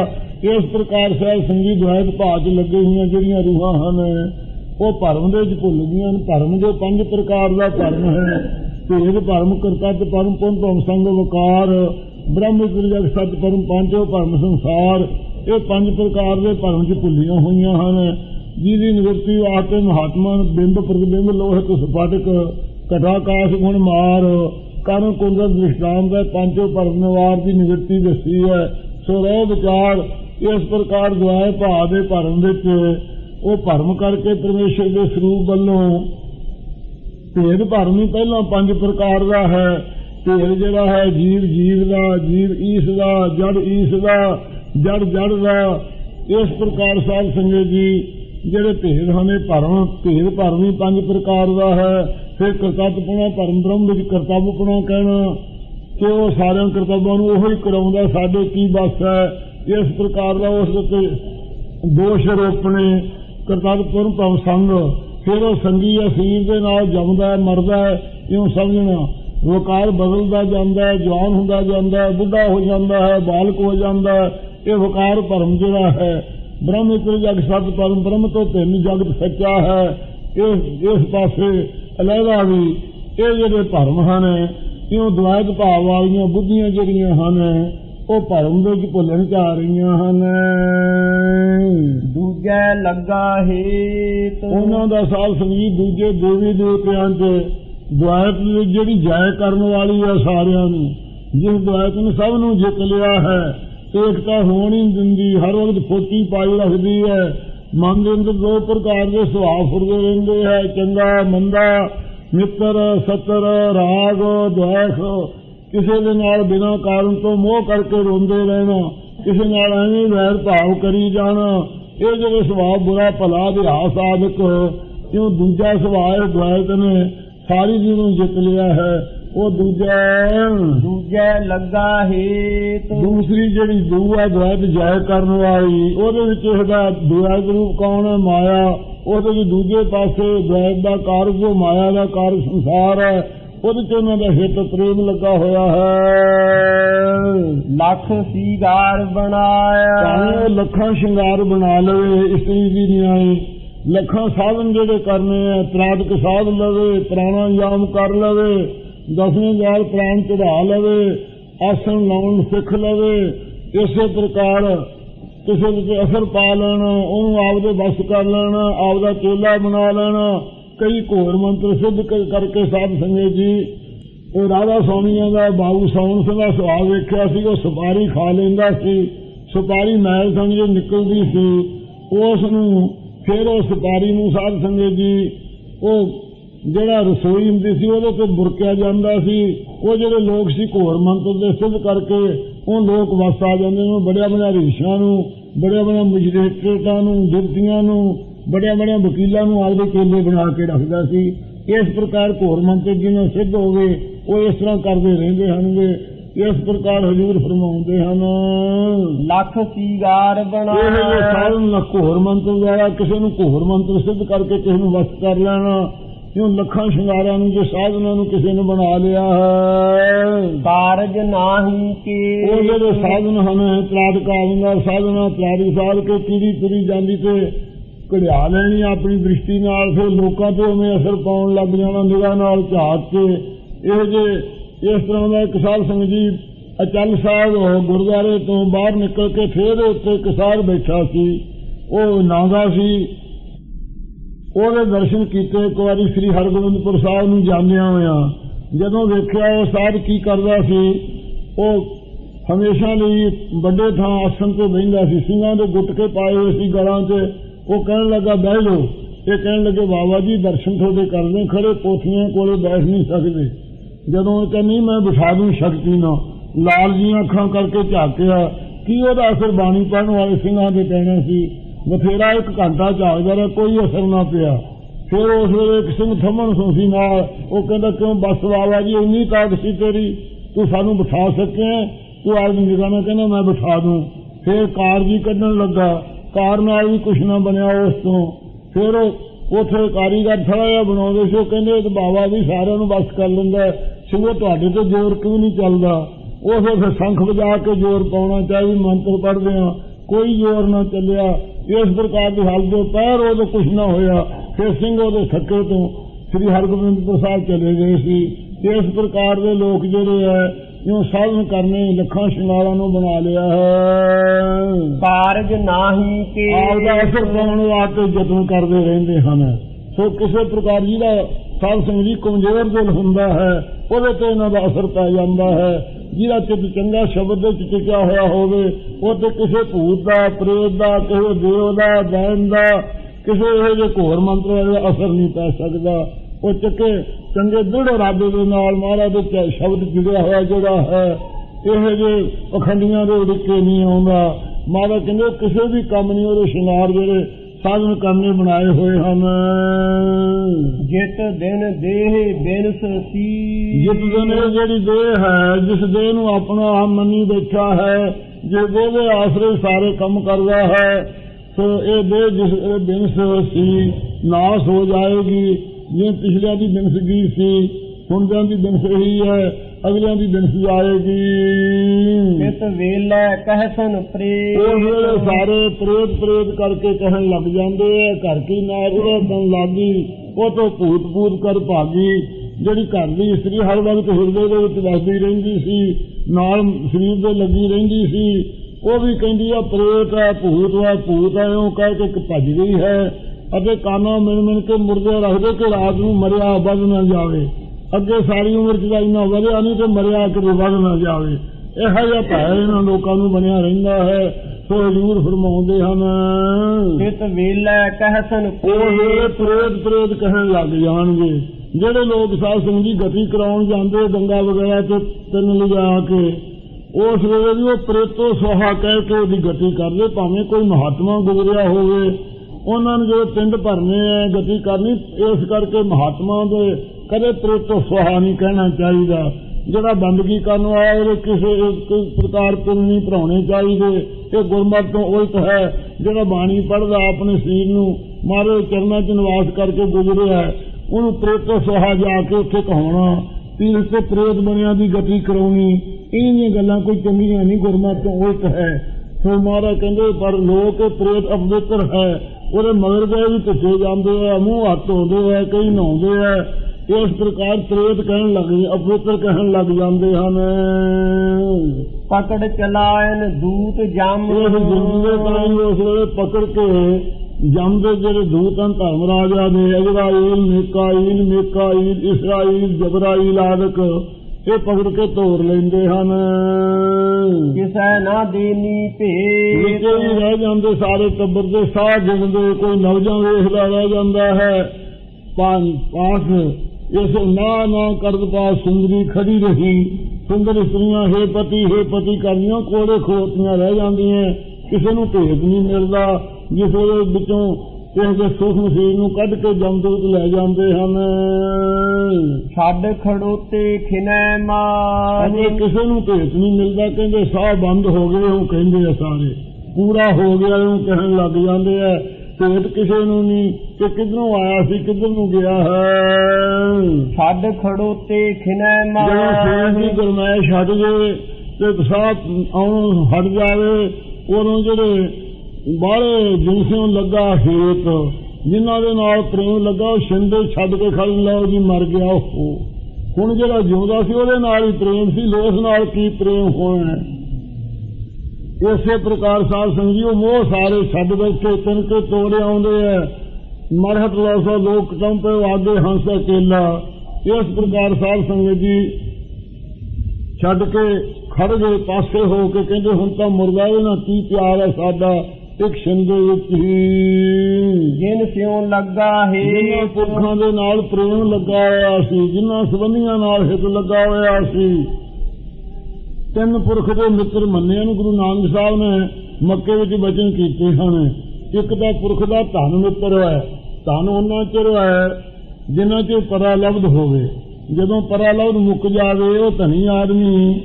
ਇਸ ਪ੍ਰਕਾਰ ਸਾਹਿਬ ਸੰਗੀਤ ਦੁਆਇਤ ਭਾਅ ਲੱਗੇ ਹੋਈਆਂ ਜਿਹੜੀਆਂ ਰੂਹਾਂ ਹਨ, ਉਹ ਭਰਮ ਦੇ ਵਿੱਚ ਭੁੱਲ ਗਈਆਂ ਹਨ ਭਰਮ ਜੋ ਪੰਜ ਪ੍ਰਕਾਰ ਦਾ ਭਰਮ ਹੈ, ਭੇਦ ਭਰਮ, ਕਰਤੱਤ ਭਰਮ, ਪੁੰਨ ਭਰਮ ਸੰਗ ਵਕਾਰ, ਬ੍ਰਹਮ ਜਗ ਸਤ ਭਰਮ, ਪੰਜੋ ਭਰਮ ਸੰਸਾਰ ਇਹ ਪੰਜ ਪ੍ਰਕਾਰ ਦੇ ਭਰਮ 'ਚ ਭੁੱਲੀਆਂ ਹੋਈਆਂ ਹਨ। ਜਿਹਦੀ ਨਿਵਰਤੀ ਵਾਸਤੇ ਮਹਾਤਮਾ ਬਿੰਬ ਪ੍ਰਤਿਬਿੰਬ ਲੋਹਿਤ ਸਫਟਕ ਕਟਾਕਾਸ਼ ਗੁਣ ਮਾਰ ਕਰਨ ਕੁੰਦਰ ਦ੍ਰਿਸ਼ਟਾਂਤ ਦਾ ਪੰਜੋ ਭਰਮ ਦੀ ਨਿਵਰਤੀ ਦੱਸੀ ਹੈ। ਸੋ ਰਹਿ ਵਿਚਾਰ, ਇਸ ਪ੍ਰਕਾਰ ਦੁਆਏ ਭਾ ਦੇ ਭਰਮ ਵਿੱਚ, ਉਹ ਭਰਮ ਕਰਕੇ ਪਰਮੇਸ਼ਰ ਦੇ ਸਰੂਪ ਵੱਲੋਂ ਭੇਦ ਭਰਮ ਹੀ ਪਹਿਲਾਂ ਪੰਜ ਪ੍ਰਕਾਰ ਦਾ ਹੈ। ਭੇਦ ਜਿਹੜਾ ਹੈ, ਜੀਵ ਜੀਵ ਦਾ, ਜੀਵ ਈਸ ਦਾ, ਜੜ ਈਸ ਦਾ ਜੜ ਜੜ ਦਾ ਇਸ ਪ੍ਰਕਾਰ ਸਾਹਿਬ ਸੰਗਤ ਜੀ, ਜਿਹੜੇ ਭੇਦ ਹਨੇ ਇਹ ਭਰਮ, ਭੇਦ ਭਰਮ ਹੀ ਪੰਜ ਪ੍ਰਕਾਰ ਦਾ ਹੈ। ਫਿਰ ਕਰਤੱਵਪੁਣਾ, ਭਰਮ ਬ੍ਰਹਮ ਵਿੱਚ ਕਰਤੱਵਪੁਣਾ ਕਹਿਣਾ ਕਿ ਉਹ ਸਾਰਿਆਂ ਕਰਤੱਵਾਂ ਨੂੰ ਉਹੀ ਕਰਾਉਂਦਾ, ਸਾਡੇ ਕੀ ਬਸ ਹੈ। ਇਸ ਪ੍ਰਕਾਰ ਦਾ ਉਸ ਉੱਤੇ ਦੋਸ਼ ਰੋਪਣੇ ਕਰਤੱਵਪੁਰ ਭਵ ਸੰਗ। ਫਿਰ ਉਹ ਸੰਗੀ ਅਸੀਰ ਦੇ ਨਾਲ ਜੰਮਦਾ ਮਰਦਾ ਇਉਂ ਸਮਝਣਾ। ਵਕਾਰ ਬਦਲਦਾ ਜਾਂਦਾ ਹੈ, ਜਵਾਨ ਹੁੰਦਾ ਜਾਂਦਾ ਹੈ, ਬੁੱਢਾ ਹੋ ਜਾਂਦਾ ਹੈ, ਬਾਲਕ ਹੋ ਜਾਂਦਾ ਹੈ ਇਹ ਵਕਾਰ ਭਰਮ ਜਿਹੜਾ ਹੈ ਬ੍ਰਹਮ ਇੱਕ ਜਗ ਸਤ ਪਰਮ ਬ੍ਰਹਮ ਤੋਂ ਭਿੰਨ ਜਗਤ ਸੱਚਾ ਹੈ। ਇਸ ਇਸ ਪਾਸੇ ਅਲੱਗਾ ਵੀ ਇਹ ਜਿਹੜੇ ਭਰਮ ਹਨ ਇਉਂ ਦੁਆਇਤ ਭਾਵ ਵਾਲੀਆਂ ਬੁੱਧੀਆਂ ਜਿਹੜੀਆਂ ਹਨ ਉਹ ਭਰਮ ਦੇ ਵਿੱਚ ਭੁੱਲਣ ਚ ਆ ਰਹੀਆਂ ਹਨ।
ਦੂਜੇ ਲੱਗਾ ਹੇਤ।
ਉਹਨਾਂ ਦਾ ਸਾਲ ਸੰਗੀਤ ਦੂਜੇ ਦੇਵੀ ਦੇਵਤਿਆਂ ਤੇ ਦੁਆਇਤ ਜਿਹੜੀ ਜਾਇ ਕਰਨ ਵਾਲੀ ਆ ਸਾਰਿਆਂ ਨੂੰ ਜਿਸ ਦੁਆਇਤ ਨੇ ਸਭ ਨੂੰ ਜਿੱਤ ਲਿਆ ਹੈ ਏਕਤਾ ਹੋਣ ਹੀ ਦਿੰਦੀ, ਹਰ ਵਕਤ ਫੋਟੀ ਪਾਈ ਰੱਖਦੀ ਹੈ। ਮਨ ਦੇ ਅੰਦਰ ਦੋ ਪ੍ਰਕਾਰ ਦੇ ਸੁਭਾਅ ਫੁਰਦੇ ਰਹਿੰਦੇ ਹੈ, ਚੰਗਾ, ਮੰਦਾ, ਮਿੱਤਰ, ਸੱਤਰ, ਰਾਗ, ਦੁਆਖ। ਕਿਸੇ ਦੇ ਨਾਲ ਬਿਨਾਂ ਕਾਰਨ ਤੋਂ ਮੋਹ ਕਰਕੇ ਰੋਂਦੇ ਰਹਿਣਾ, ਕਿਸੇ ਨਾਲ ਐਵੇਂ ਵੈਰ ਭਾਵ ਕਰੀ ਜਾਣਾ, ਇਹ ਜਿਹੜੇ ਸੁਭਾਅ ਬੁਰਾ ਭਲਾ ਦੇ ਹਾਸ ਆਦਿਕ, ਕਿਉਂ ਦੂਜਾ ਸੁਭਾਅ ਇਹ ਦੁਆਇਤ ਨੇ, ਸਾਰੀ ਜੀ ਨੂੰ ਜਿੱਤ ਲਿਆ ਹੈ। ਉਹ ਦੂਜਾ
ਦੂਜੇ ਲੱਗਾ ਹੇਤ।
ਦੂਸਰੀ ਜਿਹੜੀ ਦੂ ਹੈ ਦੁਆਇਤ ਜਾਇ ਕਰਨ ਵਾਲੀ ਉਹਦੇ ਵਿੱਚ ਇਹਦਾ ਦੁਆਇਤ ਰੂਪ ਕੌਣ ਹੈ? ਮਾਇਆ। ਉਹਦੇ ਵਿੱਚ ਦੂਜੇ ਪਾਸੇ ਦੁਆਇਤ ਦਾ ਕਾਰਜ ਜੋ ਮਾਇਆ ਦਾ ਕਾਰਜ ਸੰਸਾਰ ਹੈ ਉਹਦੇ ਚ ਉਹਨਾਂ ਦਾ ਹਿੱਤ ਪ੍ਰੇਮ ਲੱਗਾ ਹੋਇਆ ਹੈ।
ਲੱਖ ਸੀਗਾਰ ਬਣਾਇਆ।
ਭਾਵੇਂ ਉਹ ਲੱਖਾਂ ਸ਼ਿੰਗਾਰ ਬਣਾ ਲਵੇ ਇਸਤਰੀ ਦੀ ਨਿਆਈ ਲੱਖਾਂ ਸਾਧਨ ਜਿਹੜੇ ਕਰਨੇ ਆ ਪ੍ਰਾਤਕ ਸਾਧ ਲਵੇ ਪ੍ਰਾਣਾਯਾਮ ਕਰ ਲਵੇ ਦਸਵੇਂ ਗਾਲ ਪ੍ਰਾਣ ਚੜਾ ਲਵੇ, ਆਸਣ ਲਾਉਣ ਸਿੱਖ ਲਵੇ, ਇਸੇ ਪ੍ਰਕਾਰ ਕਿਸੇ ਵਿੱਚ ਅਸਰ ਪਾ ਲੈਣਾ, ਉਹਨੂੰ ਆਪਦੇ ਵਸ ਕਰ ਲੈਣਾ, ਆਪਦਾ ਚੋਲਾ ਬਣਾ ਲੈਣਾ, ਕਈ ਘੋਰ ਮੰਤਰ ਸਿੱਧ ਕਰਕੇ ਸਾਧ ਸੰਗਤ ਜੀ, ਉਹ ਰਾਧਾ ਸੋਨੀਆਂ ਦਾ ਬਾਬੂ ਸੌਣ ਸਿੰਘ ਦਾ ਸੁਭਾਅ ਵੇਖਿਆ ਸੀ, ਉਹ ਸੁਪਾਰੀ ਖਾ ਲੈਂਦਾ ਸੀ, ਸੁਪਾਰੀ ਮੈਲ ਸਮਝੇ ਨਿਕਲਦੀ ਸੀ, ਉਸ ਨੂੰ ਫਿਰ ਉਹ ਸੁਪਾਰੀ ਨੂੰ ਸਾਧ ਸੰਗਤ ਜੀ, ਉਹ ਜਿਹੜਾ ਰਸੋਈ ਹੁੰਦੀ ਸੀ ਉਹਦੇ ਤੇ ਬੁਰਕਿਆ ਜਾਂਦਾ ਸੀ। ਉਹ ਜਿਹੜੇ ਲੋਕ ਸੀ ਘੋਰ ਮੰਤਰ ਦੇ ਸਿੱਧ ਕਰਕੇ ਉਹ ਲੋਕ ਵਸ ਆ ਜਾਂਦੇ ਨੇ। ਬੜਿਆ ਬੜਿਆ ਰਿਸ਼ਾਂ ਨੂੰ ਬੜਿਆ ਬੜਿਆ ਮੁਜਰਿਕਾਂ ਨੂੰ ਦਿਰਤੀਆਂ ਨੂੰ ਬੜਿਆਂ ਬੜਿਆਂ ਵਕੀਲਾਂ ਨੂੰ ਆਪਦੇ ਚੇਲੇ ਬਣਾ ਕੇ ਰੱਖਦਾ ਸੀ। ਇਸ ਪ੍ਰਕਾਰ ਘੋਰ ਮੰਤਰ ਜਿਹਨਾਂ ਸਿੱਧ ਹੋਵੇ ਉਹ ਇਸ ਤਰ੍ਹਾਂ ਕਰਦੇ ਰਹਿੰਦੇ ਹਨਗੇ ਇਸ ਪ੍ਰਕਾਰ ਹਜੂਰ ਫਰਮਾਉਂਦੇ ਹਨ
ਲੱਖ ਸੀਗਾਰ
ਇਹ ਜੇ
ਬਣਾਇਆ
ਸਾਧਨ ਨਾ ਘੋਰ ਮੰਤਰ ਦੁਆਰਾ ਕਿਸੇ ਨੂੰ ਘੋਰ ਮੰਤਰ ਸਿੱਧ ਕਰਕੇ ਕਿਸੇ ਨੂੰ ਵਸ ਕਰ ਲੈਣਾ ਕਿਉਂ ਲੱਖਾਂ ਸ਼ਿੰਗਾਰਾਂ ਨੂੰ ਜੇ ਸਾਧਨਾਂ ਨੂੰ ਕਿਸੇ ਨੇ ਬਣਾ ਲਿਆ ਹੈ?
ਕਾਰਜ ਨਾਹੀ ਕੇ?
ਉਹ ਜਿਹੜੇ ਸਾਧਨ ਹਨ ਤਰਾਦ ਕਾਵਿੰਗਾ ਸਾਧਨਾ ਤਰਾਦੀ ਸਾਧ ਕੇ ਪੀੜੀ ਤੁਰੀ ਜਾਂਦੀ ਤੇ ਕਢਿਆ ਲੈਣੀ ਆਪਣੀ ਦ੍ਰਿਸ਼ਟੀ ਨਾਲ ਫਿਰ ਲੋਕਾਂ ਤੇ ਉਵੇਂ ਅਸਰ ਪਾਉਣ ਲੱਗ ਜਾਣਾ ਨਿਗਾਹ ਨਾਲ ਝਾਕ ਕੇ। ਇਹ ਜੇ ਇਸ ਤਰ੍ਹਾਂ ਦਾ ਇੱਕ ਸਾਧ ਸੰਗਤ ਜੀ ਅਚਲ ਸਾਹਿਬ ਗੁਰਦੁਆਰੇ ਤੋਂ ਬਾਹਰ ਨਿਕਲ ਕੇ ਫੇਰ ਉੱਤੇ ਇੱਕ ਸਾਧ ਬੈਠਾ ਸੀ ਉਹ ਨਾਗਾ ਸੀ ਉਹਦੇ ਦਰਸ਼ਨ ਕੀਤੇ, ਇੱਕ ਵਾਰੀ ਸ੍ਰੀ ਹਰਗੋਬਿੰਦਪੁਰ ਸਾਹਿਬ ਨੂੰ ਜਾਂਦਿਆਂ ਹੋਇਆਂ। ਜਦੋਂ ਵੇਖਿਆ ਉਹ ਸਾਹਿਬ ਕੀ ਕਰਦਾ ਸੀ, ਉਹ ਹਮੇਸ਼ਾ ਲਈ ਵੱਡੇ ਥਾਂ ਆਸਣ ਤੇ ਬਹਿੰਦਾ ਸੀ। ਸਿੰਘਾਂ ਦੇ ਗੁੱਟਕੇ ਪਾਏ ਹੋਏ ਸੀ ਗਲਾਂ 'ਚ। ਉਹ ਕਹਿਣ ਲੱਗਾ, ਬਹਿ ਜਾਓ। ਇਹ ਕਹਿਣ ਲੱਗੇ, ਬਾਬਾ ਜੀ, ਦਰਸ਼ਨ ਤੁਹਾਡੇ ਕਰਦੇ ਖੜੇ ਪੋਥੀਆਂ ਕੋਲੇ ਬੈਠ ਨਹੀਂ ਸਕਦੇ। ਜਦੋਂ ਉਹ ਕਹਿੰਦੀ, ਮੈਂ ਬਿਠਾ ਦੂੰ ਸ਼ਕਤੀ ਨਾਲ। ਲਾਲ ਜੀਆਂ ਅੱਖਾਂ ਕਰਕੇ ਝਾਕਿਆ। ਕੀ ਉਹਦਾ ਅਸਰ ਬਾਣੀ ਪੜਨ ਵਾਲੇ ਸਿੰਘਾਂ ਦੇ ਕਹਿਣਾ ਸੀ? ਬਥੇਰਾ ਇੱਕ ਘੰਟਾ ਝਾਕਦਾ ਰਿਹਾ, ਕੋਈ ਅਸਰ ਨਾ ਪਿਆ। ਫਿਰ ਉਸ ਵੇਲੇ ਇੱਕ ਸਿੰਘ ਥੰਮਣ ਸੋਸੀ ਨਾਲ, ਉਹ ਕਹਿੰਦਾ, ਕਿਉਂ ਬਸ ਬਾਬਾ ਜੀ, ਇੰਨੀ ਤਾਕਤ ਸੀ ਤੇਰੀ? ਤੂੰ ਸਾਨੂੰ ਬਿਠਾ ਸਕਿਆ ਤੂੰ ਆਦਮੀ ਨਿਗਾਹ ਕਹਿੰਦਾ, ਮੈਂ ਬਿਠਾ ਦੂੰ। ਫਿਰ ਕਾਰ ਜੀ ਕੱਢਣ ਲੱਗਾ। ਕਾਰ ਨਾਲ ਵੀ ਕੁਛ ਨਾ ਬਣਿਆ ਉਸ ਤੋਂ। ਫਿਰ ਉਹ ਉਥੇ ਕਾਰੀਗਰ ਥੋੜਾ ਜਿਹਾ ਬਣਾਉਂਦੇ ਸੀ। ਉਹ ਕਹਿੰਦੇ ਕਿ ਬਾਬਾ ਵੀ ਸਾਰਿਆਂ ਨੂੰ ਬਸ ਕਰ ਲੈਂਦਾ ਸਿੰਘੋ ਤੁਹਾਡੇ ਤੇ ਜ਼ੋਰ ਕਿਉਂ ਨਹੀਂ ਚੱਲਦਾ? ਉਹ ਫਿਰ ਸ਼ੰਖ ਵਜਾ ਕੇ ਜ਼ੋਰ ਪਾਉਣਾ ਚਾਹੀ ਮੰਤਰ ਪੜ੍ਹਦੇ ਆ ਕੋਈ ਜ਼ੋਰ ਨਾ ਚੱਲਿਆ। ਇਸ ਪ੍ਰਕਾਰ ਦੀ ਹਾਲਤ ਦੇ ਪੈਰ ਉਹਦੇ ਕੁਛ ਨਾ ਹੋਇਆ ਫਿਰ ਸਿੰਘ ਉਹਦੇ ਥੱਕੇ ਤੋਂ ਸ੍ਰੀ ਹਰਗੋਬਿੰਦਪੁਰ ਸਾਹਿਬ ਚਲੇ ਗਏ ਸੀ। ਇਸ ਪ੍ਰਕਾਰ ਦੇ ਲੋਕ ਜਿਹੜੇ ਹੈ ਇਉਂ ਸਾਧਨ ਕਰਨੇ ਲੱਖਾਂ ਸ਼ਿੰਗਾਰਾਂ ਨੂੰ ਬਣਾ ਲਿਆ ਹੈ।
ਕਾਰਜ ਨਾਹੀ ਕੇ
ਆਪਦਾ ਅਸਰ ਪਾਉਣ ਵਾਸਤੇ ਯਤਨ ਕਰਦੇ ਰਹਿੰਦੇ ਹਨ। ਸੋ ਕਿਸੇ ਪ੍ਰਕਾਰ ਜਿਹਦਾ ਸਾਧ ਸੰਗਤ ਜੀ ਕਮਜ਼ੋਰ ਦਿਲ ਹੁੰਦਾ ਹੈ ਉਹਦੇ ਤੇ ਇਹਨਾਂ ਦਾ ਅਸਰ ਪੈ ਜਾਂਦਾ ਹੈ। ਜਿਹਦਾ ਚਿੱਤ ਚੰਗਾ ਸ਼ਬਦ ਦੇ ਵਿੱਚ ਟਿਕਿਆ ਹੋਇਆ ਹੋਵੇ, ਉਹ ਤੇ ਕਿਸੇ ਭੂਤ ਦਾ, ਪ੍ਰੇਤ ਦਾ, ਕਿਸੇ ਦੇਵ ਦਾ ਦੈਨ ਦਾ, ਕਿਸੇ ਇਹੋ ਜਿਹੇ ਘੋਰ ਮੰਤਰ ਦਾ ਅਸਰ ਨਹੀਂ ਪੈ ਸਕਦਾ। ਉਹ ਚੱਕੇ ਚੰਗੇ ਦ੍ਰਿੜ ਇਰਾਦੇ ਦੇ ਨਾਲ ਮਹਾਰਾਜ ਦੇ ਸ਼ਬਦ ਜੁੜਿਆ ਹੋਇਆ ਜਿਹੜਾ ਹੈ, ਇਹੋ ਜਿਹੇ ਅਖੰਡੀਆਂ ਦੇ ਉਡੀਕੇ ਨਹੀਂ ਆਉਂਦਾ। ਮਹਾਰਾਜ ਕਹਿੰਦੇ, ਕਿਸੇ ਵੀ ਕੰਮ ਨਹੀਂ, ਉਹਦੇ ਸ਼ਿਨਾਰ ਜਿਹੜੇ ਸਾਧਨ ਕਰਨੇ ਬਣਾਏ ਹੋਏ ਹਨ।
ਜਿਤ ਦਿਨ ਦੇਹ ਬਿਨਸ ਸੀ
ਜਿਸ ਦਿਨ ਜਿਹੜੀ ਦੇਹ ਹੈ ਜਿਸ ਦੇਹ ਨੂੰ ਆਪਣਾ ਆਮ ਮੰਨੀ ਬੈਠਾ ਹੈ ਜੇ ਦੇਹ ਦੇ ਆਸਰੇ ਸਾਰੇ ਕੰਮ ਕਰਦਾ ਹੈ ਸੋ ਇਹ ਦੇਹ ਜਿਸ ਬਿਨਸ ਸੀ ਨਾਸ ਹੋ ਜਾਏਗੀ। ਜਿਵੇਂ ਪਿਛਲਿਆਂ ਦੀ ਬਿਨਸ ਗਈ ਸੀ ਹੁਣ ਦੀ ਬਿਨਸ ਰਹੀ ਹੈ ਅਗਲਿਆਂ ਦੀ ਬਿਨਸ ਜਾਏਗੀ
ਜਿਤ ਵੇਲੇ ਕਹਿਸਨ ਪ੍ਰੇਮ
ਉਹ ਵੇਲੇ ਸਾਰੇ ਪ੍ਰੇਤ ਪ੍ਰੇਤ ਕਰਕੇ ਕਹਿਣ ਲੱਗ ਜਾਂਦੇ ਆ ਘਰ ਕੀ ਉਹਦਾ ਤਨ ਲਾਗੀ ਉਹ ਤੋਂ ਭੂਤ ਭੂਤ ਕਰ ਭਾਗੀ। ਜਿਹੜੀ ਘਰ ਦੀ ਇਸਤਰੀ ਹਰ ਵਕਤ ਹਿਰਦੇ ਦੇ ਵਿੱਚ ਵਸਦੀ ਰਹਿੰਦੀ ਸੀ ਨਾਲ ਸਰੀਰ ਦੇ ਲੱਗੀ ਰਹਿੰਦੀ ਸੀ ਉਹ ਵੀ ਕਹਿੰਦੀ ਆ ਪ੍ਰੇਤ ਆ ਭੂਤ ਆ ਭੂਤ ਆ ਉਹ ਕਹਿ ਕੇ ਇੱਕ ਭੱਜ ਗਈ ਹੈ। ਅਤੇ ਕਾਨਾ ਮਿਣ ਮਿਣ ਕੇ ਮੁਰਦੇ ਰੱਖਦੇ ਕਿ ਰਾਤ ਨੂੰ ਮਰਿਆ ਵੱਧ ਨਾ ਜਾਵੇ। ਅੱਗੇ ਸਾਰੀ ਉਮਰ ਚ ਤਾਂ ਇੰਨਾ ਵਧਿਆ ਨਹੀਂ ਤੇ ਮਰਿਆ ਕਿਤੇ ਵੱਧ ਨਾ ਜਾਵੇ। ਇਹੋ ਜਿਹਾ ਭੈ ਇਹਨਾਂ ਲੋਕਾਂ ਨੂੰ ਬਣਿਆ ਰਹਿੰਦਾ ਹੈ। ਸੋ ਹਜ਼ੂਰ ਫਰਮਾਉਂਦੇ ਹਨ।
ਜਿਤ ਵੇਲੇ ਕਹਿਸਨ
ਵੇਲੇ ਪ੍ਰੇਤ ਪ੍ਰੇਤ ਕਹਿਣ ਲੱਗ ਜਾਣਗੇ। ਜਿਹੜੇ ਲੋਕ ਸਾਧ ਸੰਗਤ ਦੀ ਗਤੀ ਕਰਾਉਣ ਜਾਂਦੇ ਗੰਗਾ ਵਗੈਰਾ ਤੇ ਤਿੰਨ ਲਿਜਾ ਕੇ ਉਸ ਵੇਲੇ ਵੀ ਉਹ ਪ੍ਰੇਤੋ ਸੁਹਾ ਕਹਿ ਕੇ ਉਹਦੀ ਗਤੀ ਕਰਦੇ ਭਾਵੇਂ ਕੋਈ ਮਹਾਤਮਾ ਗੁਜ਼ਰਿਆ ਹੋਵੇ। ਉਹਨਾਂ ਨੂੰ ਜਦੋਂ ਪਿੰਡ ਭਰਨੇ ਆ ਗਤੀ ਕਰਨੀ ਇਸ ਕਰਕੇ ਮਹਾਤਮਾ ਦੇ ਕਦੇ ਪ੍ਰੇਤੋ ਸੁਹਾ ਨਹੀਂ ਕਹਿਣਾ ਚਾਹੀਦਾ। ਜਿਹੜਾ ਬੰਦਗੀ ਕਰਨ ਵਾਲਾ ਉਹਦੇ ਕਿਸੇ ਇੱਕ ਪ੍ਰਕਾਰ ਤੋਂ ਨਹੀਂ ਭਰਾਉਣੇ ਚਾਹੀਦੇ। ਇਹ ਗੁਰਮਤਿ ਤੋਂ ਉਲਟ ਹੈ। ਜਿਹੜਾ ਬਾਣੀ ਪੜਦਾ ਆਪਣੇ ਸਰੀਰ ਨੂੰ, ਮਾਰੇ ਚਰਨਾਂ 'ਚ ਨਿਵਾਸ ਕਰਕੇ ਗੁਜ਼ਰਿਆ ਉਹਨੂੰ ਪ੍ਰੇਤੋ ਸੁਹਾ ਜਾ ਕੇ ਉੱਥੇ ਕਹਾਉਣਾ, ਪੀਰ ਤੇ ਪ੍ਰੇਤ ਬਣਿਆ ਦੀ ਗਤੀ ਕਰਾਉਣੀ ਇਹ ਗੱਲਾਂ ਕੋਈ ਚੰਗੀਆਂ ਨਹੀਂ, ਗੁਰਮਤ ਤੋਂ ਉਲਟ ਹੈ। ਸੋ ਮਹਾਰਾਜ ਕਹਿੰਦੇ, ਪਰ ਲੋਕ ਇਹ ਪ੍ਰੇਤ ਅਪਵਿੱਤਰ ਹੈ। ਉਹਦੇ ਮਗਰ ਗਏ ਵੀ ਧੁੱਪੇ ਜਾਂਦੇ ਆ, ਮੂੰਹ ਹੱਥ ਧੋਦੇ ਆ, ਕਈ ਨਹਾਉਂਦੇ ਆ। ਇਸ ਪ੍ਰਕਾਰ ਪ੍ਰੇਤ ਕਹਿਣ ਲੱਗ ਅਪਵਿੱਤਰ ਕਹਿਣ ਲੱਗ ਜਾਂਦੇ ਹਨ।
ਪਕੜ ਚਲਾਇਨ ਦੂਤ ਜਮ
ਇਹ ਜਿੰਦੇ ਟਾਈਮ ਉਸ ਵੇਲੇ ਪਕੜ ਕੇ ਜਮ ਦੇ ਜਿਹੜੇ ਦੂਤ ਹਨ ਧਰਮ ਰਾਜਾ ਦੇ ਅਜਰਾਈਲ ਮਿਕਾਈਲ ਮਿਕਾਈਲ ਇਸਰਾਈਲ ਜਬਰਾਈਲ ਆਦਿਕ ਇਹ ਪਕੜ ਕੇ ਤੋੜ ਲੈਂਦੇ ਹਨ।
ਕਿਸੈ ਨਾ ਦੇਨੀ ਭੇਤ।
ਵੀ ਰਹਿ ਜਾਂਦੇ ਸਾਰੇ ਟੱਬਰ ਦੇ ਸਾਹ ਗਿਣਦੇ ਕੋਈ ਨਵਜਾਂ ਵੇਖਦਾ ਰਹਿ ਜਾਂਦਾ ਹੈ। ਪਾਸ ਇਸ ਨਾ ਨਾ ਕਰਦ ਪਾਸ ਸੁੰਦਰੀ ਖੜੀ ਰਹੀ। ਸੁੰਦਰ ਇਸਤਰੀਆਂ ਹੈ ਪਤੀ ਹੈ ਪਤੀ ਕਰਨੀਆਂ ਕੋੜੇ ਖੋਤੀਆਂ ਰਹਿ ਜਾਂਦੀਆਂ। ਕਿਸੇ ਨੂੰ ਭੇਦ ਨਹੀਂ ਮਿਲਦਾ। ਜਿਸ ਵੇਲੇ ਵਿੱਚੋਂ ਇਸ ਦੇ ਸੂਖਮ ਸਰੀਰ ਨੂੰ ਕੱਢ ਕੇ ਜਮਦੂਤ ਲੈ ਜਾਂਦੇ ਹਨ।
ਛੱਡ ਖੜੋਤੇ ਖਿਨੈ ਮਾਹੀ
ਕਿਸੇ ਨੂੰ ਭੇਤ ਨਹੀਂ ਮਿਲਦਾ। ਕਹਿੰਦੇ ਸਾਹ ਬੰਦ ਹੋ ਗਏ ਉਹ ਕਹਿੰਦੇ ਆ ਸਾਰੇ। ਪੂਰਾ ਹੋ ਗਿਆ ਉਹ ਕਹਿਣ ਲੱਗ ਜਾਂਦੇ ਆ। ਭੇਤ ਕਿਸੇ ਨੂੰ ਨਹੀਂ ਕਿ ਕਿੱਧਰੋਂ ਆਇਆ ਸੀ ਕਿੱਧਰ ਨੂੰ ਗਿਆ ਹੈ?
ਛੱਡ ਖੜੋਤੇ ਖਿਨੈ
ਜਦੋਂ ਸਰੀਰ ਦੀ
ਮਾਹੀ
ਗਰਮੈਸ਼ ਹਟ ਜਾਵੇ ਤੇ ਸਾਹ ਆਉਣੋਂ ਹਟ ਜਾਵੇ ਉਦੋਂ ਜਿਹੜੇ ਬਾਹਲੇ ਜਿਨਸਿਓਂ ਲੱਗਾ ਹੇਤ ਜਿਨ੍ਹਾਂ ਦੇ ਨਾਲ ਪ੍ਰੇਮ ਲੱਗਾ ਉਹ ਛਿੰਦੇ ਛੱਡ ਕੇ ਖੜ ਲਓ ਜੀ ਮਰ ਗਿਆ ਉਹ। ਹੁਣ ਜਿਹੜਾ ਜਿਉਂਦਾ ਸੀ ਉਹਦੇ ਨਾਲ ਹੀ ਪ੍ਰੇਮ ਸੀ ਲੋਸ ਨਾਲ ਕੀ ਪ੍ਰੇਮ ਹੋਣਾ? ਇਸੇ ਪ੍ਰਕਾਰ ਸਾਧ ਸੰਗ ਜੀ ਉਹ ਮੋਹ ਸਾਰੇ ਛੱਡ ਬੈਠੇ ਤਿਨਕੇ ਤੋੜੇ ਆਉਂਦੇ ਆ। ਮਰਹਤ ਲੋਸੋ ਲੋਕ ਕੰਪੇ ਆਗੇ ਹੰਸ ਅਕੇਲਾ ਇਸ ਪ੍ਰਕਾਰ ਸਾਧ ਸੰਗਤ ਜੀ ਛੱਡ ਕੇ ਖੜ ਗਏ ਪਾਸੇ ਹੋ ਕੇ ਕਹਿੰਦੇ ਹੁਣ ਤਾਂ ਮੁਰਦਾ ਇਹ ਨਾ ਕੀ ਪਿਆਰ ਹੈ ਸਾਡਾ ਇੱਕ ਛਿੰਦੇ ਵਿੱਚ ਹੀ।
ਜਿਨ ਸਿਉ ਲੱਗਾ
ਜਿਨ੍ਹਾਂ
ਹੈ
ਪੁਰਖਾਂ ਦੇ ਨਾਲ ਪ੍ਰੇਮ ਲੱਗਾ ਹੋਇਆ ਸੀ ਜਿਨ੍ਹਾਂ ਸੰਬੰਧੀਆਂ ਨਾਲ ਹਿੱਤ ਲੱਗਾ ਹੋਇਆ ਸੀ। ਤਿੰਨ ਪੁਰਖ ਦੇ ਮਿੱਤਰ ਮੰਨਿਆ ਨੂੰ ਗੁਰੂ ਨਾਨਕ ਸਾਹਿਬ ਨੇ ਮੱਕੇ ਵਿੱਚ ਬਚਨ ਕੀਤੇ ਹਨ। ਇੱਕ ਤਾਂ ਪੁਰਖ ਦਾ ਧਨ ਮਿੱਤਰ ਹੈ ਧਨ ਉਹਨਾਂ ਚਿਰ ਹੈ ਜਿਨ੍ਹਾਂ ਚ ਪਰਾਲਬਧ ਹੋਵੇ। ਜਦੋਂ ਪਰਾਲਬਧ ਮੁੱਕ ਜਾਵੇ, ਉਹ ਧਨੀ ਆਦਮੀ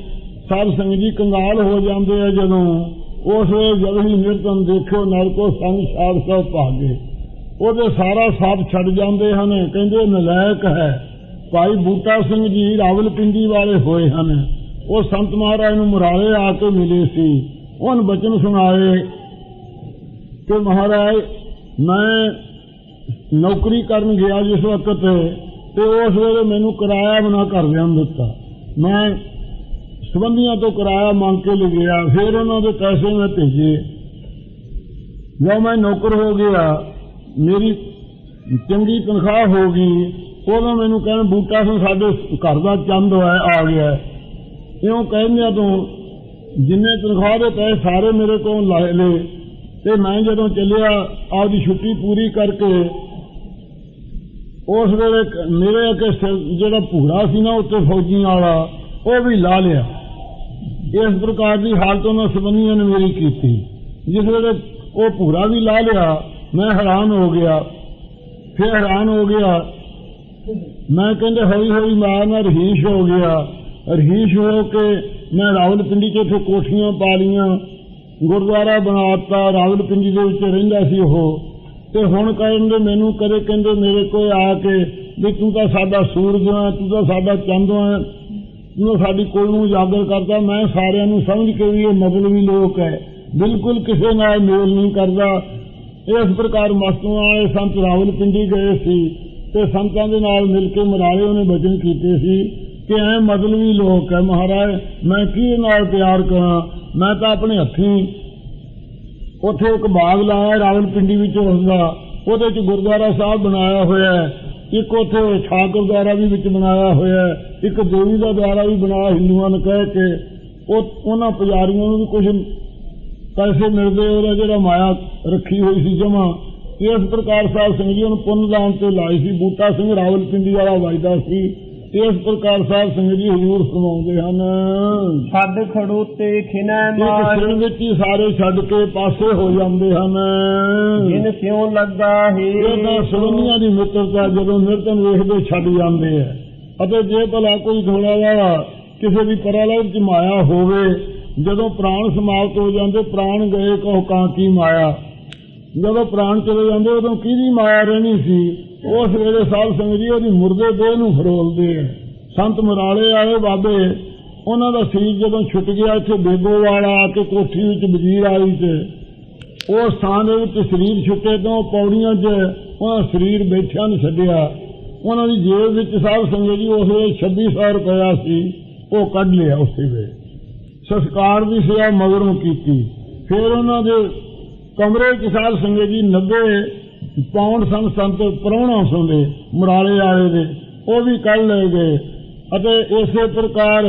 ਸਾਧ ਸੰਗ ਕੰਗਾਲ ਹੋ ਜਾਂਦੇ ਆ ਜਦੋਂ। ਉਸ ਵੇਲੇ ਜਦ ਹੀ ਨਿਰਤਨ ਦੇਖੋ ਨਰਕੋ ਸੰਗ ਸਾਧ ਸਭ ਭਾਗੇ। ਉਹਦੇ ਸਾਰਾ ਸਾਥ ਛੱਡ ਜਾਂਦੇ ਹਨ। ਕਹਿੰਦੇ, ਨਲਾਇਕ ਹੈ। ਭਾਈ ਬੂਟਾ ਸਿੰਘ ਜੀ ਰਾਵਲਪਿੰਡੀ ਵਾਲੇ ਹੋਏ ਹਨ। ਉਹ ਸੰਤ ਮਹਾਰਾਜ ਨੂੰ ਮੁਰਾਲੇ ਆ ਕੇ ਮਿਲੇ ਸੀ। ਉਹਨ ਬਚਨ ਸੁਣਾਏ ਕਿ ਮਹਾਰਾਜ, ਮੈਂ ਨੌਕਰੀ ਕਰਨ ਗਿਆ ਜਿਸ ਵਕਤ ਤੇ ਉਸ ਵੇਲੇ ਮੈਨੂੰ ਕਿਰਾਇਆ ਬਣਾ ਕਰ ਲਿਆਂ ਦਿੱਤਾ। ਮੈਂ ਸਬੰਧੀਆਂ ਤੋਂ ਕਿਰਾਇਆ ਮੰਗ ਕੇ ਲਿਆ ਫਿਰ ਉਹਨਾਂ ਦੇ ਪੈਸੇ ਮੈਂ ਭੇਜੇ। ਜਦੋਂ ਮੈਂ ਨੌਕਰ ਹੋ ਗਿਆ, ਮੇਰੀ ਚੰਗੀ ਤਨਖਾਹ ਹੋ ਗਈ, ਉਦੋਂ ਮੈਨੂੰ ਕਹਿਣ, ਬੂਟਾ ਸਿੰਘ, ਸਾਡੇ ਘਰ ਦਾ ਚੰਦ ਹੋਇਆ, ਆ ਗਿਆ। ਇਉਂ ਕਹਿੰਦਿਆਂ ਤੋਂ, ਜਿੰਨੇ ਤਨਖਾਹ ਦੇ ਪੈਸੇ ਸਾਰੇ ਮੇਰੇ ਕੋਲ ਲਾਏ ਲਏ ਤੇ ਮੈਂ ਜਦੋਂ ਚੱਲਿਆ, ਆਪਦੀ ਛੁੱਟੀ ਪੂਰੀ ਕਰਕੇ, ਉਸ ਵੇਲੇ ਮੇਰੇ ਅੱਗੇ ਜਿਹੜਾ ਭੂਰਾ ਸੀ ਨਾ ਉੱਤੇ ਫੌਜੀਆਂ ਵਾਲਾ, ਉਹ ਵੀ ਲਾ ਲਿਆ। ਇਸ ਪ੍ਰਕਾਰ ਦੀ ਹਾਲਤ ਉਹਨਾਂ ਸੰਬੰਧੀਆਂ ਨੇ ਮੇਰੀ ਕੀਤੀ। ਜਿਸ ਵੇਲੇ ਉਹ ਭੂਰਾ ਵੀ ਲਾ ਲਿਆ, ਮੈਂ ਹੈਰਾਨ ਹੋ ਗਿਆ। ਫਿਰ ਹੈਰਾਨ ਹੋ ਗਿਆ। ਮੈਂ ਕਹਿੰਦੇ ਹੌਲੀ ਹੌਲੀ ਮੈਂ ਨਾ ਰਹੀਸ਼ ਹੋ ਗਿਆ। ਰਹੀਸ਼ ਹੋ ਕੇ ਮੈਂ ਰਾਵਲਪਿੰਡੀ 'ਚ ਇੱਥੇ ਕੋਠੀਆਂ ਪਾ ਲਈਆਂ। ਗੁਰਦੁਆਰਾ ਬਣਾਤਾ ਰਾਵਲਪਿੰਡੀ ਦੇ ਵਿੱਚ ਰਹਿੰਦਾ ਸੀ ਉਹ। ਤੇ ਹੁਣ ਕਹਿੰਦੇ, ਮੈਨੂੰ ਕਦੇ ਕਹਿੰਦੇ ਮੇਰੇ ਕੋਲ ਆ ਕੇ ਵੀ ਤੂੰ ਤਾਂ ਸਾਡਾ ਸੂਰਜ ਹੈ ਤੂੰ ਤਾਂ ਸਾਡਾ ਚੰਦ ਹੈ ਤੂੰ ਤਾਂ ਸਾਡੀ ਕੋਲ ਨੂੰ ਉਜਾਗਰ ਕਰਦਾ। ਮੈਂ ਸਾਰਿਆਂ ਨੂੰ ਸਮਝ ਕੇ ਵੀ ਇਹ ਮਗਲਵੀ ਲੋਕ ਹੈ। ਬਿਲਕੁਲ ਕਿਸੇ ਨਾਲ ਮੇਲ ਨਹੀਂ ਕਰਦਾ। ਇਸ ਪ੍ਰਕਾਰ ਮਸਤੂਆਂ ਵਾਲੇ ਸੰਤ ਰਾਵਲਪਿੰਡੀ ਗਏ ਸੀ ਤੇ ਸੰਤਾਂ ਦੇ ਨਾਲ ਮਿਲ ਕੇ ਮਰਾਲੇ ਉਹਨੇ ਬਚਨ ਕੀਤੇ ਸੀ। ਕਿ ਐ ਮਤਲਬੀ ਲੋਕ ਹੈ ਮਹਾਰਾਜ, ਮੈਂ ਕੀ ਨਾਲ ਪਿਆਰ ਕਰਾਂ? ਮੈਂ ਤਾਂ ਆਪਣੇ ਹੱਥੀਂ ਉੱਥੇ ਇੱਕ ਬਾਗ ਲਾਇਆ ਰਾਵਲਪਿੰਡੀ ਵਿੱਚ ਹੁੰਦਾ। ਉਹਦੇ ਚ ਗੁਰਦੁਆਰਾ ਸਾਹਿਬ ਬਣਾਇਆ ਹੋਇਆ ਹੈ ਇੱਕ ਉੱਥੇ ਠਾਕੁਰ ਦੁਆਰਾ ਵੀ ਵਿੱਚ ਬਣਾਇਆ ਹੋਇਆ ਹੈ ਇੱਕ ਦੇਵੀ ਦਾ ਦੁਆਰਾ ਵੀ ਬਣਾਇਆ ਹਿੰਦੂਆਂ ਨੇ ਕਹਿ ਕੇ। ਉਹ, ਉਹਨਾਂ ਪੁਜਾਰੀਆਂ ਨੂੰ ਵੀ ਕੁਝ ਪੈਸੇ ਮਿਲਦੇ, ਉਹਦਾ ਜਿਹੜਾ ਮਾਇਆ ਰੱਖੀ ਹੋਈ ਸੀ ਜਮਾ। ਇਸ ਪ੍ਰਕਾਰ ਸਾਹਿਬ ਸਿੰਘ ਜੀ ਨੂੰ ਪੁੰਨਦਾਨ ਤੇ ਲਾਈ ਸੀ। ਬੂਟਾ ਸਿੰਘ ਰਾਵਲਪਿੰਡੀ ਵਾਲਾ ਵਜਦਾ ਸੀ। ਇਸ ਪ੍ਰਕਾਰ ਸਾਹਿਬ ਸਿੰਘ ਜੀ ਹਜ਼ੂਰ ਫਰਮਾਉਂਦੇ ਹਨ।
ਛੱਡ ਖੜੋਤੇ ਖਿਨੈ
ਇੱਕ
ਮਾਹੀ
ਸਿਰ ਵਿੱਚ ਹੀ ਸਾਰੇ ਛੱਡ ਕੇ ਪਾਸੇ ਹੋ ਜਾਂਦੇ ਹਨ।
ਜਿਨ ਸਿਉ ਲੱਗਾ
ਤਾਂ
ਹੈ
ਸੁਰਮੀਆਂ ਦੀ ਮਿੱਤਰਤਾ ਜਦੋਂ ਨਿਰਤਨ ਵੇਖਦੇ ਛੱਡ ਜਾਂਦੇ ਆ। ਅਤੇ ਜੇ ਭਲਾ ਕੋਈ ਥੋੜਾ ਜਿਹਾ ਕਿਸੇ ਦੀ ਪਰਾਲੈ ਚ ਮਾਇਆ ਹੋਵੇ ਜਦੋਂ ਪ੍ਰਾਣ ਸਮਾਪਤ ਹੋ ਜਾਂਦੇ ਪ੍ਰਾਣ ਗਏ ਕਹੋ ਕਾਂ ਕੀ ਮਾਇਆ। ਜਦੋਂ ਪ੍ਰਾਣ ਚਲੇ ਜਾਂਦੇ, ਉਦੋਂ ਕਿਹਦੀ ਮਾਇਆ ਰਹਿਣੀ ਸੀ? ਉਸ ਵੇਲੇ ਸਾਧ ਸੰਗਤ ਜੀ, ਉਹਦੀ ਮੁਰਦੇ ਦੇਹ ਨੂੰ ਫਰੋਲਦੇ ਆ। ਸੰਤ ਮੁਰਾਲੇ ਆਏ ਬਾਬੇ, ਉਹਨਾਂ ਦਾ ਸਰੀਰ ਜਦੋਂ ਛੁੱਟ ਗਿਆ, ਇੱਥੇ ਬੇਗੋ ਵਾਲਾ ਆ ਕੇ ਕੋਠੀ ਵਿੱਚ ਵਜ਼ੀਰ ਆਈ ਤੇ, ਉਹ ਸਥਾਨ ਦੇ ਵਿੱਚ ਸਰੀਰ ਛੁੱਟੇ ਤੋਂ ਪੌੜੀਆਂ 'ਚ ਉਹਨਾਂ ਸਰੀਰ ਬੈਠਿਆਂ ਨੂੰ ਛੱਡਿਆ। ਉਹਨਾਂ ਦੀ ਜੇਬ ਵਿੱਚ ਸਾਹਿਬ ਸੰਗਤ ਜੀ, ਉਸ ਵੇਲੇ 2600 ਰੁਪਇਆ ਸੀ, ਉਹ ਕੱਢ ਲਿਆ ਉਸੇ ਵੇਲੇ। ਸੰਸਕਾਰ ਦੀ ਸੇਵਾ ਮਗਰੋਂ ਕੀਤੀ। ਫਿਰ ਉਹਨਾਂ ਦੇ ਕਮਰੇ 'ਚ ਸੰਗਤ ਜੀ 90 ਪੌਂਡ ਸਨ ਸੰਤ, ਪ੍ਰਾਹੁਣਾ ਸੁਣਦੇ ਮੁਰਾਲੇ ਵਾਲੇ ਦੇ, ਉਹ ਵੀ ਕੱਢ ਲਏ ਗਏ। ਅਤੇ ਇਸੇ ਪ੍ਰਕਾਰ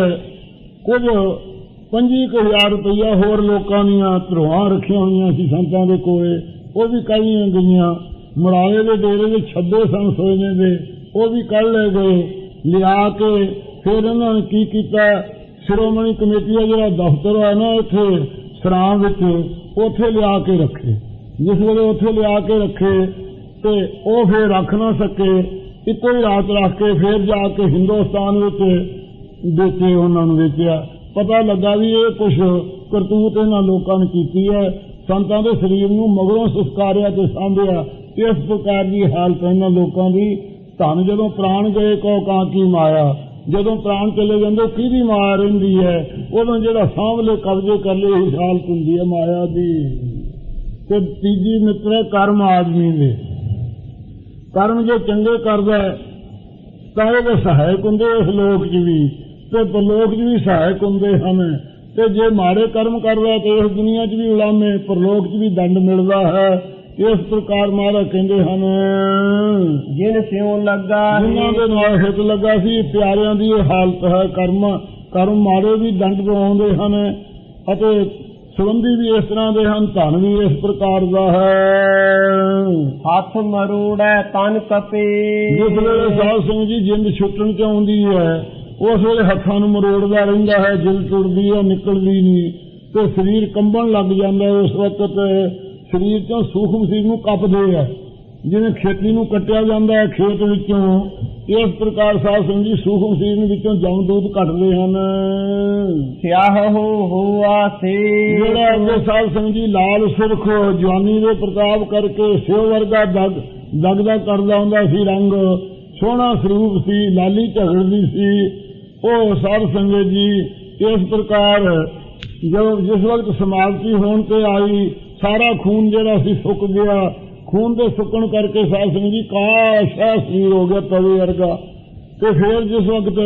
ਕੁਝ 25000 ਰੁਪਇਆ ਹੋਰ ਲੋਕਾਂ ਦੀਆਂ ਧਰੋਆਂ ਰੱਖੀਆਂ ਹੋਈਆਂ ਸੀ ਸੰਤਾਂ ਦੇ ਕੋਲੇ। ਉਹ ਵੀ ਕੱਢੀਆਂ ਗਈਆਂ। ਮੁਰਾਲੇ ਦੇ ਡੇਰੇ ਦੇ 26 ਸਨ ਸੋਨੇ ਦੇ, ਉਹ ਵੀ ਕੱਢ ਲਏ ਗਏ। ਲਿਆ ਕੇ ਫਿਰ ਇਹਨਾਂ ਨੇ ਕੀ ਕੀਤਾ? ਸ਼੍ਰੋਮਣੀ ਕਮੇਟੀ ਦਾ ਜਿਹੜਾ ਦਫ਼ਤਰ ਹੈ ਨਾ ਇੱਥੇ ਸਰਾਂ ਵਿੱਚ ਉੱਥੇ ਲਿਆ ਕੇ ਰੱਖੇ। ਜਿਸ ਵੇਲੇ ਉੱਥੇ ਲਿਆ ਕੇ ਰੱਖੇ ਤੇ ਉਹ ਫੇਰ ਰੱਖ ਨਾ ਸਕੇ, ਇੱਕੋ ਹੀ ਰਾਤ ਰੱਖ ਕੇ ਫੇਰ ਜਾ ਕੇ ਹਿੰਦੁਸਤਾਨ ਵਿੱਚ ਵੇਚੇ ਉਹਨਾਂ ਨੂੰ ਵੇਚਿਆ। ਪਤਾ ਲੱਗਾ ਵੀ ਇਹ ਕੁਛ ਕਰਤੂਤ ਇਹਨਾਂ ਲੋਕਾਂ ਨੇ ਕੀਤੀ ਹੈ। ਸੰਤਾਂ ਦੇ ਸਰੀਰ ਨੂੰ ਮਗਰੋਂ ਸੁਸਕਾਰਿਆ ਤੇ ਸਾਂਭਿਆ। ਇਸ ਪ੍ਰਕਾਰ ਦੀ ਹਾਲਤ ਇਹਨਾਂ ਲੋਕਾਂ ਦੀ। ਧਨ ਜਦੋਂ ਪ੍ਰਾਣ ਗਏ ਕੋ ਕਾਂ ਕੀ ਮਾਇਆ। ਜਦੋਂ ਪ੍ਰਾਣ ਚਲੇ ਜਾਂਦੇ, ਕਿਹਦੀ ਮਾਇਆ ਰਹਿੰਦੀ ਹੈ? ਉਦੋਂ ਜਿਹੜਾ ਸਾਂਭਲੇ ਕਬਜ਼ੇ ਕਰ ਲਏ ਇਸ ਹਾਲਤ ਹੁੰਦੀ ਹੈ ਮਾਇਆ ਦੀ। ਤੇ ਤੀਜੀ ਮਿੱਤਰ ਕਰਮ ਆਦਮੀ ਦੇ। ਕਰਮ ਜੇ ਚੰਗੇ ਕਰਦਾ ਤਾਂ ਉਹਦੇ ਸਹਾਇਕ ਹੁੰਦੇ ਇਸ ਲੋਕ 'ਚ ਵੀ। ਤੇ ਪਰਲੋਕ 'ਚ ਵੀ ਸਹਾਇਕ ਹੁੰਦੇ ਹਨ। ਤੇ ਜੇ ਮਾੜੇ ਕਰਮ ਕਰਦਾ ਤੇ ਇਸ ਦੁਨੀਆ 'ਚ ਵੀ ਉਲਾਮੇ, ਪਰਲੋਕ 'ਚ ਵੀ ਦੰਡ ਮਿਲਦਾ ਹੈ। ਇਸ ਪ੍ਰਕਾਰ ਮਹਾਰਾਜ ਕਹਿੰਦੇ ਹਨ
ਜਿਨ ਸਿਉ ਲੱਗਾ
ਜਿਨ੍ਹਾਂ ਦੇ ਨਾਲ ਹਿੱਤ ਲੱਗਾ ਸੀ ਪਿਆਰਿਆਂ ਦੀ ਇਹ ਹਾਲਤ ਹੈ ਕਰਮ ਕਰਮ ਮਾਰੇ ਵੀ ਦੰਡ ਦਵਾਉਂਦੇ ਹਨ ਅਤੇ ਸੰਬੰਧੀ ਵੀ ਇਸ ਤਰ੍ਹਾਂ ਦੇ ਹਨ ਧਨ ਵੀ ਇਸ ਪ੍ਰਕਾਰ ਦਾ ਹੈ।
ਹੱਥ ਮਰੂੜੈ ਤਨ ਕਪੇ
ਜਿਸ ਵੇਲੇ ਸਾਧ ਸਿੰਘ ਜੀ ਜਿੰਦ ਛੁੱਟਣ ਚ ਆਉਂਦੀ ਹੈ ਉਸ ਵੇਲੇ ਹੱਥਾਂ ਨੂੰ ਮਰੋੜਦਾ ਰਹਿੰਦਾ ਹੈ ਜਿਲ ਟੁੱਟਦੀ ਹੈ ਨਿਕਲਦੀ ਨਹੀਂ ਤੇ ਸਰੀਰ ਕੰਬਣ ਲੱਗ ਜਾਂਦਾ ਉਸ ਵਕਤ। ਸਰੀਰ ਚੋਂ ਸੂਖਮ ਸਰੀਰ ਨੂੰ ਕੱਪਦੇ ਹੈ ਜਿਵੇਂ ਖੇਤੀ ਨੂੰ ਕੱਟਿਆ ਜਾਂਦਾ ਹੈ ਖੇਤ ਵਿੱਚੋਂ ਇਸ ਪ੍ਰਕਾਰ ਸਾਧ ਸਿੰਘ ਜੀ ਸੂਖਮ ਸਰੀਰ ਵਿੱਚੋਂ ਜਮਦੂਤ ਕੱਢਦੇ ਹਨ।
ਸਿਆਹ ਹੋ ਹੋਆ ਸੇ।
ਜਿਹੜਾ ਅੱਗੇ ਸਾਧ ਜੀ ਲਾਲ ਸੁਰਖ ਜਵਾਨੀ ਦੇ ਪ੍ਰਤਾਪ ਕਰਕੇ ਸਿਓ ਵਰਗਾ ਦਗ ਦਗਦਾ ਕਰਦਾ ਹੁੰਦਾ ਸੀ ਰੰਗ ਸੋਹਣਾ ਸਰੂਪ ਸੀ ਲਾਲੀ ਝਗੜਦੀ ਸੀ। ਉਹ ਸਾਧ ਸੰਗਤ ਜੀ ਇਸ ਪ੍ਰਕਾਰ ਜਦੋਂ ਜਿਸ ਵਕਤ ਸਮਾਪਤੀ ਹੋਣ ਤੇ ਆਈ ਸਾਰਾ ਖੂਨ ਜਿਹੜਾ ਸੀ ਸੁੱਕ ਗਿਆ। ਖੂਨ ਦੇ ਸੁੱਕਣ ਕਰਕੇ ਸਾਧ ਸਿੰਘ ਜੀ ਕਾਸ਼ਾ ਸਰੀਰ ਹੋ ਗਿਆ ਤਵੇ ਵਰਗਾ। ਤੇ ਫਿਰ ਜਿਸ ਵਕਤ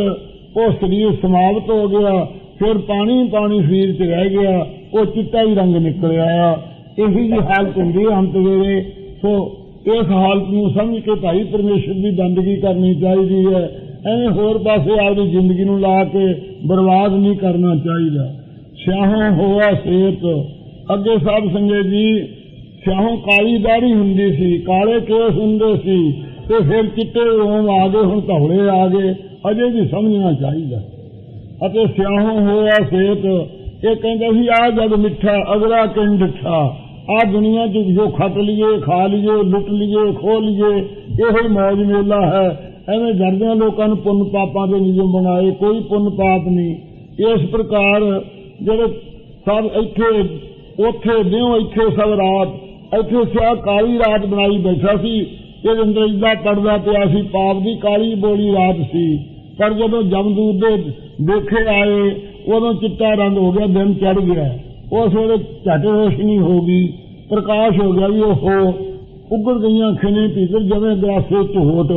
ਉਹ ਸਰੀਰ ਸਮਾਪਤ ਹੋ ਗਿਆ, ਫਿਰ ਪਾਣੀ ਪਾਣੀ ਸਰੀਰ 'ਚ ਰਹਿ ਗਿਆ, ਉਹ ਚਿੱਟਾ ਹੀ ਰੰਗ ਨਿਕਲਿਆ। ਇਹੀ ਜੀ ਹਾਲਤ ਹੁੰਦੀ ਹੈ ਅੰਤ ਵੇਲੇ। ਸੋ ਇਸ ਹਾਲਤ ਨੂੰ ਸਮਝ ਕੇ ਭਾਈ ਪਰਮੇਸ਼ਰ ਦੀ ਬੰਦਗੀ ਕਰਨੀ ਚਾਹੀਦੀ ਹੈ। ਐਵੇਂ ਹੋਰ ਪਾਸੇ ਆਪਦੀ ਜ਼ਿੰਦਗੀ ਨੂੰ ਲਾ ਕੇ ਬਰਬਾਦ ਨਹੀਂ ਕਰਨਾ ਚਾਹੀਦਾ। ਸਿਆਹੋਂ ਹੋਆ ਸੇਤ ਅੱਗੇ ਸਾਹਿਬ ਸੰਗਤ ਜੀ ਸਿਆਹੋਂ ਕਾਲੀ ਦਾੜੀ ਹੁੰਦੀ ਸੀ, ਕਾਲੇ ਕੇਸ ਹੁੰਦੇ ਸੀ, ਤੇ ਫਿਰ ਚਿੱਟੇ ਰੋਮ ਆ ਗਏ, ਹੁਣ ਧੌਲੇ ਆ ਗਏ, ਅਜੇ ਵੀ ਸਮਝਣਾ ਚਾਹੀਦਾ। ਅਤੇ ਸਿਆਹੋਂ ਹੋਇਆ ਸੇਤ, ਇਹ ਕਹਿੰਦਾ ਸੀ, ਆ ਜਦ ਮਿੱਠਾ, ਅਗਲਾ ਕਿੰਨ ਡਿੱਠਾ ਆ ਦੁਨੀਆ 'ਚ ਜੋ ਖੱਟ ਲਈਏ, ਖਾ ਲਈਏ, ਲੁੱਟ ਲਈਏ, ਖੋ ਲਈਏ, ਇਹੋ ਹੀ ਮੌਜ ਮੇਲਾ ਹੈ। ਐਵੇਂ ਡਰਦਿਆਂ ਲੋਕਾਂ ਨੂੰ ਪੁੰਨ ਪਾਪਾਂ ਦੇ ਨਿਯਮ ਬਣਾਏ, ਕੋਈ ਪੁੰਨ ਪਾਪ ਨਹੀਂ। ਇਸ ਪ੍ਰਕਾਰ ਜਿਹੜੇ ਸਭ ਇੱਥੇ ਉੱਥੇ ਦਿਓ ਇੱਥੇ ਸਭ ਰਾਤ, ਇੱਥੇ ਸਿਆ ਕਾਲੀ ਰਾਤ ਬਣਾਈ ਬੈਠਾ ਸੀ ਇਹਦੇ ਅੰਦਰ ਇਦਾਂ ਪੜਦਾ ਪਿਆ ਸੀ, ਪਾਪ ਦੀ ਕਾਲੀ ਬੋਲੀ ਰਾਤ ਸੀ। ਪਰ ਜਦੋਂ ਜਮਦੂਤ ਦੇ ਦੇਖੇ ਆਏ, ਉਦੋਂ ਚਿੱਟਾ ਰੰਗ ਹੋ ਗਿਆ, ਦਿਨ ਚੜ ਗਿਆ। ਉਸ ਵੇਲੇ ਝਟ ਰੋਸ਼ਨੀ ਹੋ ਗਈ, ਪ੍ਰਕਾਸ਼ ਹੋ ਗਿਆ ਵੀ ਉਹ ਉੱਗੜ ਗਈਆਂ ਖਿਨੇ ਭੀਤਰ ਜਿਵੇਂ ਗਲਾਸੇ ਝੋਟ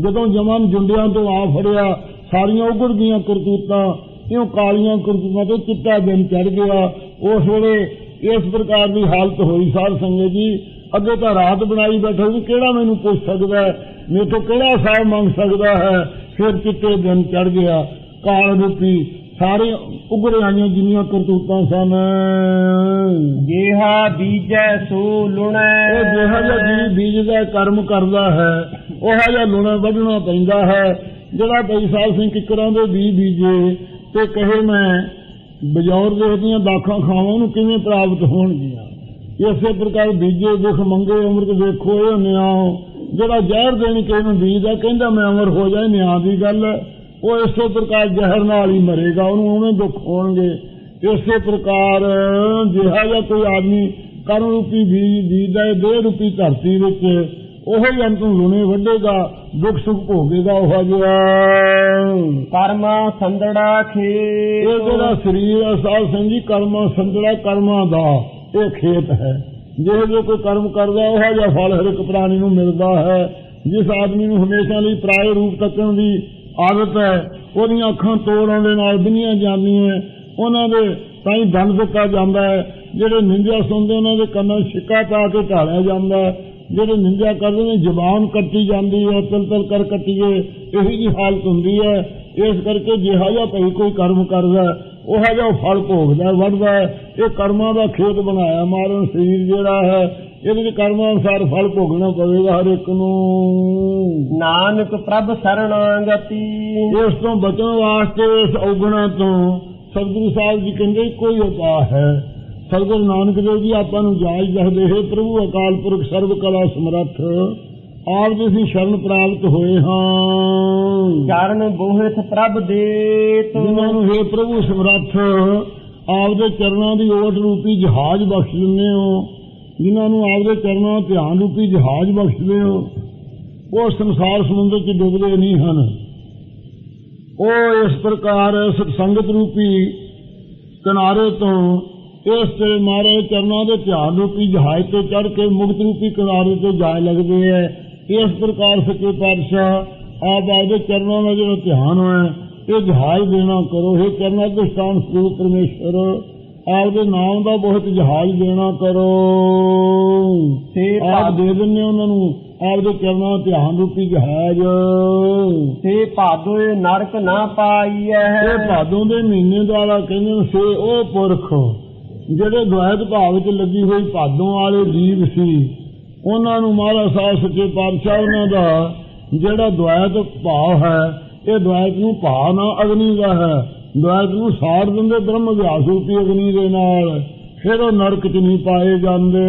ਜਦੋਂ ਜਮਨ ਜੁੰਡਿਆਂ ਤੋਂ ਆ ਫੜਿਆ, ਸਾਰੀਆਂ ਉੱਗੜ ਗਈਆਂ ਕਰਤੂਤਾਂ, ਇਉਂ ਕਾਲੀਆਂ ਕਰਤੂਤਾਂ ਤੇ ਚਿੱਟਾ ਦਿਨ ਚੜ ਗਿਆ। ਉਸ ਵੇਲੇ ਇਸ ਪ੍ਰਕਾਰ ਦੀ ਹਾਲਤ ਹੋਈ ਸਾਧ ਸੰਗਤ ਜੀ। ਅੱਗੇ ਤਾਂ ਰਾਤ ਬਣਾਈ ਬੈਠੇ ਵੀ ਕਿਹੜਾ ਮੈਨੂੰ ਪੁੱਛ ਸਕਦਾ ਹੈ? ਮੇਰੇ ਤੋਂ ਕਿਹੜਾ ਸਾਹਿਬ ਮੰਗ ਸਕਦਾ ਹੈ? ਫਿਰ ਚਿੱਟੇ ਦਿਨ ਚੜ ਗਿਆ ਕਾਲ ਰੂਪੀ ਸਾਰੇ ਉਗੜ ਆਈਆਂ ਜਿੰਨੀਆਂ ਕਰਤੂਤਾਂ ਸਨ।
ਜੇਹਾ ਬੀਜੈ ਸੋ ਲੁਣੈ।
ਉਹ ਜਿਹੜਾ ਜਿਹਾ ਜੀ ਬੀਜ ਦਾ ਕਰਮ ਕਰਦਾ ਹੈ ਉਹ ਜਿਹਾ ਲੂਣਾ ਵੱਢਣਾ ਪੈਂਦਾ ਹੈ। ਜਿਹੜਾ ਭਾਈ ਸਾਹਿਬ ਸਿੰਘ ਕਿਕਰਾਂ ਦੇ ਬੀਜ ਬੀਜੇ ਤੇ ਕਹੇ ਮੈਂ ਬਜੌਰ ਦੇਖਦੀਆਂ ਦਾਖਾਂ ਖਾਵਾਂ ਉਹਨੂੰ ਕਿਵੇਂ ਪ੍ਰਾਪਤ ਹੋਣਗੀਆਂ? ਇਸੇ ਪ੍ਰਕਾਰ ਬੀਜੇ ਦੁੱਖ ਮੰਗੇ, ਅੰਮ੍ਰਿਤ ਵੇਖੋ, ਇਹ ਨਿਆਂ। ਜਿਹੜਾ ਜ਼ਹਿਰ ਦੇਣੀ ਕਿਸੇ ਨੂੰ ਬੀਜਦਾ ਕਹਿੰਦਾ ਮੈਂ ਅਮਰ ਹੋ ਜਾਏ, ਨਿਆਂ ਦੀ ਗੱਲ ਉਹ ਇਸੇ ਪ੍ਰਕਾਰ ਜ਼ਹਿਰ ਨਾਲ ਹੀ ਮਰੇਗਾ, ਉਹਨੂੰ ਉਵੇਂ ਦੁੱਖ ਹੋਣਗੇ। ਇਸੇ ਪ੍ਰਕਾਰ ਜਿਹੜਾ ਜਿਹਾ ਕੋਈ ਆਦਮੀ ਕਰਮ ਰੂਪੀ ਬੀਜ, ਬੀਜਦਾ ਹੈ ਦੇਹ ਰੂਪੀ ਧਰਤੀ ਵਿੱਚ ਉਹ ਹੀ ਅੰਤ ਨੂੰ ਲੁਣੇ ਵੱਢੇਗਾ ਦੁੱਖ ਸੁੱਖ ਭੋਗੇਗਾ ਉਹ ਜਿਹਾ
ਕਰਮ ਸੰਦੜਾ ਖੇ
ਇਹ ਜਿਹੜਾ ਸਰੀਰ ਹੈ ਸਾਧ ਸਿੰਘ ਜੀ ਕਰਮਾਂ ਸੰਦੜਾ ਕਰਮਾਂ ਦਾ ਇਹ ਖੇਤ ਹੈ। ਜੇ ਜੋ ਕੋਈ ਕਰਮ ਕਰਦਾ ਉਹ ਜਿਹਾ ਫਲ ਹਰ ਇੱਕ ਪ੍ਰਾਣੀ ਨੂੰ ਮਿਲਦਾ ਹੈ। ਜਿਸ ਆਦਮੀ ਨੂੰ ਹਮੇਸ਼ਾ ਲਈ ਪਰਾਏ ਰੂਪ ਤੱਕਣ ਦੀ ਆਦਤ ਹੈ ਉਹਦੀਆਂ ਅੱਖਾਂ ਤੋੜਾਂ ਦੇ ਨਾਲ ਬਿਨੀਆਂ ਜਾਂਦੀਆਂ ਉਹਨਾਂ ਦੇ ਤਾਂ ਹੀ ਦੰਡ ਦਿੱਤਾ ਜਾਂਦਾ ਹੈ ਜਿਹੜੇ ਨਿੰਦਿਆ ਸੁਣਦੇ ਉਹਨਾਂ ਦੇ ਕੰਨਾਂ ਛਿੱਕਾ ਪਾ ਕੇ ਢਾਲਿਆ ਜਾਂਦਾ ਹੈ। ਜਿਹੜੇ ਨਿੰਦਿਆ ਕਰਦੇ ਨੇ ਜ਼ਬਾਨ ਕੱਟੀ ਜਾਂਦੀ ਹੈ ਤਲ ਤਲ ਕਰ ਕੱਟੀਏ ਇਹੀ ਜੀ ਹਾਲਤ ਹੁੰਦੀ ਹੈ। ਇਸ ਕਰਕੇ ਜਿਹਾ ਜਿਹਾ ਭਈ ਕੋਈ ਕਰਮ ਕਰਦਾ ਉਹ ਜਿਹਾ ਫਲ ਭੋਗਦਾ ਹੈ। ਇਹ ਕਰਮਾਂ ਦਾ ਖੇਤ ਬਣਾਇਆ ਮਾਰਨ ਸਰੀਰ ਜਿਹੜਾ ਹੈ ਇਹਦੇ ਵਿੱਚ ਕਰਮਾਂ ਅਨੁਸਾਰ ਫਲ ਭੋਗਣਾ ਪਵੇਗਾ ਹਰ ਇੱਕ ਨੂੰ।
ਨਾਨਕ ਪ੍ਰਭ ਸਰਣਾਗਤੀ।
ਇਸ ਤੋਂ ਬਚਣ ਵਾਸਤੇ ਇਸ ਔਗਣਾ ਤੋਂ ਸਤਿਗੁਰੂ ਸਾਹਿਬ ਜੀ ਕਹਿੰਦੇ ਕੋਈ ਉਪਾਅ ਹੈ। ਸਤਿਗੁਰੂ ਨਾਨਕ ਦੇਵ ਜੀ ਆਪਾਂ ਨੂੰ ਜਾਇਜ਼ ਦੱਸਦੇ ਹੈ ਪ੍ਰਭੂ ਅਕਾਲ ਪੁਰਖ ਸਰਬ ਕਲਾ ਸਮਰੱਥ ਆਪ ਦੇ ਅਸੀਂ ਸ਼ਰਨ ਪ੍ਰਾਪਤ ਹੋਏ ਹਾਂ।
ਚਰਨ ਬੋਹਿਤ ਪ੍ਰਭ ਦੇਤ।
ਜਿਨ੍ਹਾਂ ਨੂੰ ਹੈ ਪ੍ਰਭੂ ਸਮਰੱਥ ਆਪ ਦੇ ਚਰਨਾਂ ਦੀ ਓਟ ਰੂਪੀ ਜਹਾਜ਼ ਬਖਸ਼ ਦਿੰਦੇ ਹੋ। ਜਿਨ੍ਹਾਂ ਨੂੰ ਆਪ ਦੇ ਚਰਨਾਂ ਧਿਆਨ ਰੂਪੀ ਜਹਾਜ਼ ਬਖਸ਼ਦੇ ਹੋ ਉਹ ਸੰਸਾਰ ਸਮੁੰਦਰ 'ਚ ਡੁੱਬਦੇ ਨਹੀਂ ਹਨ। ਉਹ ਇਸ ਪ੍ਰਕਾਰ ਸਤ ਸੰਗਤ ਰੂਪੀ ਕਿਨਾਰੇ ਤੋਂ ਤੇ ਮਾਰੇ ਚਰਨਾਂ ਦੇ ਧਿਆਨ ਰੂਪੀ ਜਹਾਜ਼ ਤੇ ਚੜ ਕੇ ਮੁਕਤ ਰੂਪੀ ਕਿਨਾਰੇ ਤੇ ਜਾ ਲੱਗਦੇ ਹੈ। ਇਸ ਪ੍ਰਕਾਰ ਸੱਚੇ ਪਾਤਸ਼ਾਹ ਆਪ ਆਪਦੇ ਚਰਨਾਂ ਦਾ ਜਿਹੜਾ ਧਿਆਨ ਹੈ ਇਹ ਜਹਾਜ਼ ਦੇਣਾ ਕਰੋ। ਇਹ ਚਰਨਾਂ ਦੇ ਸਥਾਨ ਸਰੂਪ ਪਰਮੇਸ਼ਰ ਆਪਦੇ ਨਾਮ ਦਾ ਬਹੁਤ ਜਹਾਜ਼ ਦੇਣਾ ਕਰੋ। ਆਪ ਦੇ ਦਿੰਦੇ ਉਹਨਾਂ ਨੂੰ ਆਪਦੇ ਚਰਨਾਂ ਦਾ ਧਿਆਨ ਰੂਪੀ ਜਹਾਜ਼।
ਸੇ ਭਾਦੋਏ ਨਰਕ ਨਾ ਪਾਈਐ।
ਇਹ ਭਾਦੋਂ ਦੇ ਮਹੀਨੇ ਦੁਆਰਾ ਕਹਿੰਦੇ ਸੇ ਉਹ ਪੁਰਖ ਜਿਹੜੇ ਦੁਆਇਤ ਭਾਵ ਵਿੱਚ ਲੱਗੀ ਹੋਈ ਭਾਦੋਂ ਵਾਲੇ ਜੀਵ ਸੀ, ਉਹਨਾਂ ਨੂੰ ਮਹਾਰਾਜ ਸਾਹਿਬ ਸੱਚੇ ਪਾਤਸ਼ਾਹ ਉਹਨਾਂ ਦਾ, ਜਿਹੜਾ ਦੁਆਇਤ ਭਾਵ ਹੈ, ਇਹ ਦੁਆਇਤ ਨੂੰ ਭਾਵ ਨਾ ਅਗਨੀ ਦਾ ਹੈ। ਦੁਆਇਤ ਨੂੰ ਸਾੜ ਦਿੰਦੇ ਬ੍ਰਹਮ ਵਿਆਸ ਰੂਪੀ ਅਗਨੀ ਦੇ ਨਾਲ। ਫਿਰ ਉਹ ਨਰਕ ਚ ਨਹੀਂ ਪਾਏ ਜਾਂਦੇ।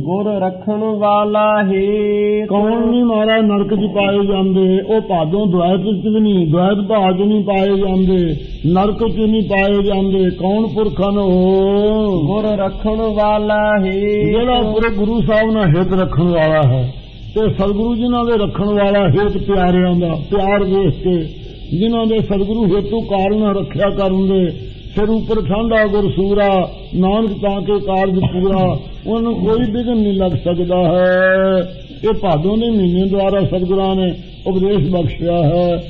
ਗੁਰ ਰਖਣ ਵਾਲਾ ਹੈ
ਕੌਣ ਨਹੀਂ ਮਾਰਾ ਨਰਕ ਚ ਪਾਏ ਜਾਂਦੇ? ਉਹ ਭਾਦੋਂ ਦੁਆਇਤ ਚ ਵੀ ਨਹੀਂ ਦੁਆਇਤ ਚ ਨਹੀਂ ਪਾਏ ਜਾਂਦੇ। ਨਰਕ ਚ ਨਹੀਂ ਪਾਏ ਜਾਂਦੇ। ਕੌਣ ਪੁਰਖਨ ਹੋ
ਗੁਰ ਰਖਣ ਵਾਲਾ ਹੈ
ਜਿਹੜਾ ਪੂਰੇ ਗੁਰੂ ਸਾਹਿਬ ਨਾਲ ਹਿੱਤ ਰੱਖਣ ਵਾਲਾ ਹੈ ਤੇ ਸਤਿਗੁਰੂ ਜਿਨ੍ਹਾਂ ਦੇ ਰੱਖਣ ਵਾਲਾ ਹਿੱਤ ਪਿਆਰਿਆਂ ਦਾ ਪਿਆਰ ਵੇਖ ਕੇ ਜਿਨ੍ਹਾਂ ਦੇ ਸਤਿਗੁਰੂ ਹੇਤੂ ਕਾਰਨ ਰੱਖਿਆ ਕਰਨ ਦੇ ਸਿਰ ਉੱਪਰ ਠੰਡਾ ਗੁਰਸੂਰਾ ਨਾਨਕ ਤਾਂ ਕੇ ਕਾਰਜ ਪੂਰਾ, ਉਹਨੂੰ ਕੋਈ ਵਿਘਨ ਨਹੀਂ ਲੱਗ ਸਕਦਾ ਹੈ। ਇਹ ਭਾਦੋਂ ਦੇ ਮਹੀਨੇ ਦੁਆਰਾ ਸਤਿਗੁਰਾਂ ਨੇ ਉਪਦੇਸ਼ ਬਖਸ਼ਿਆ ਹੈ।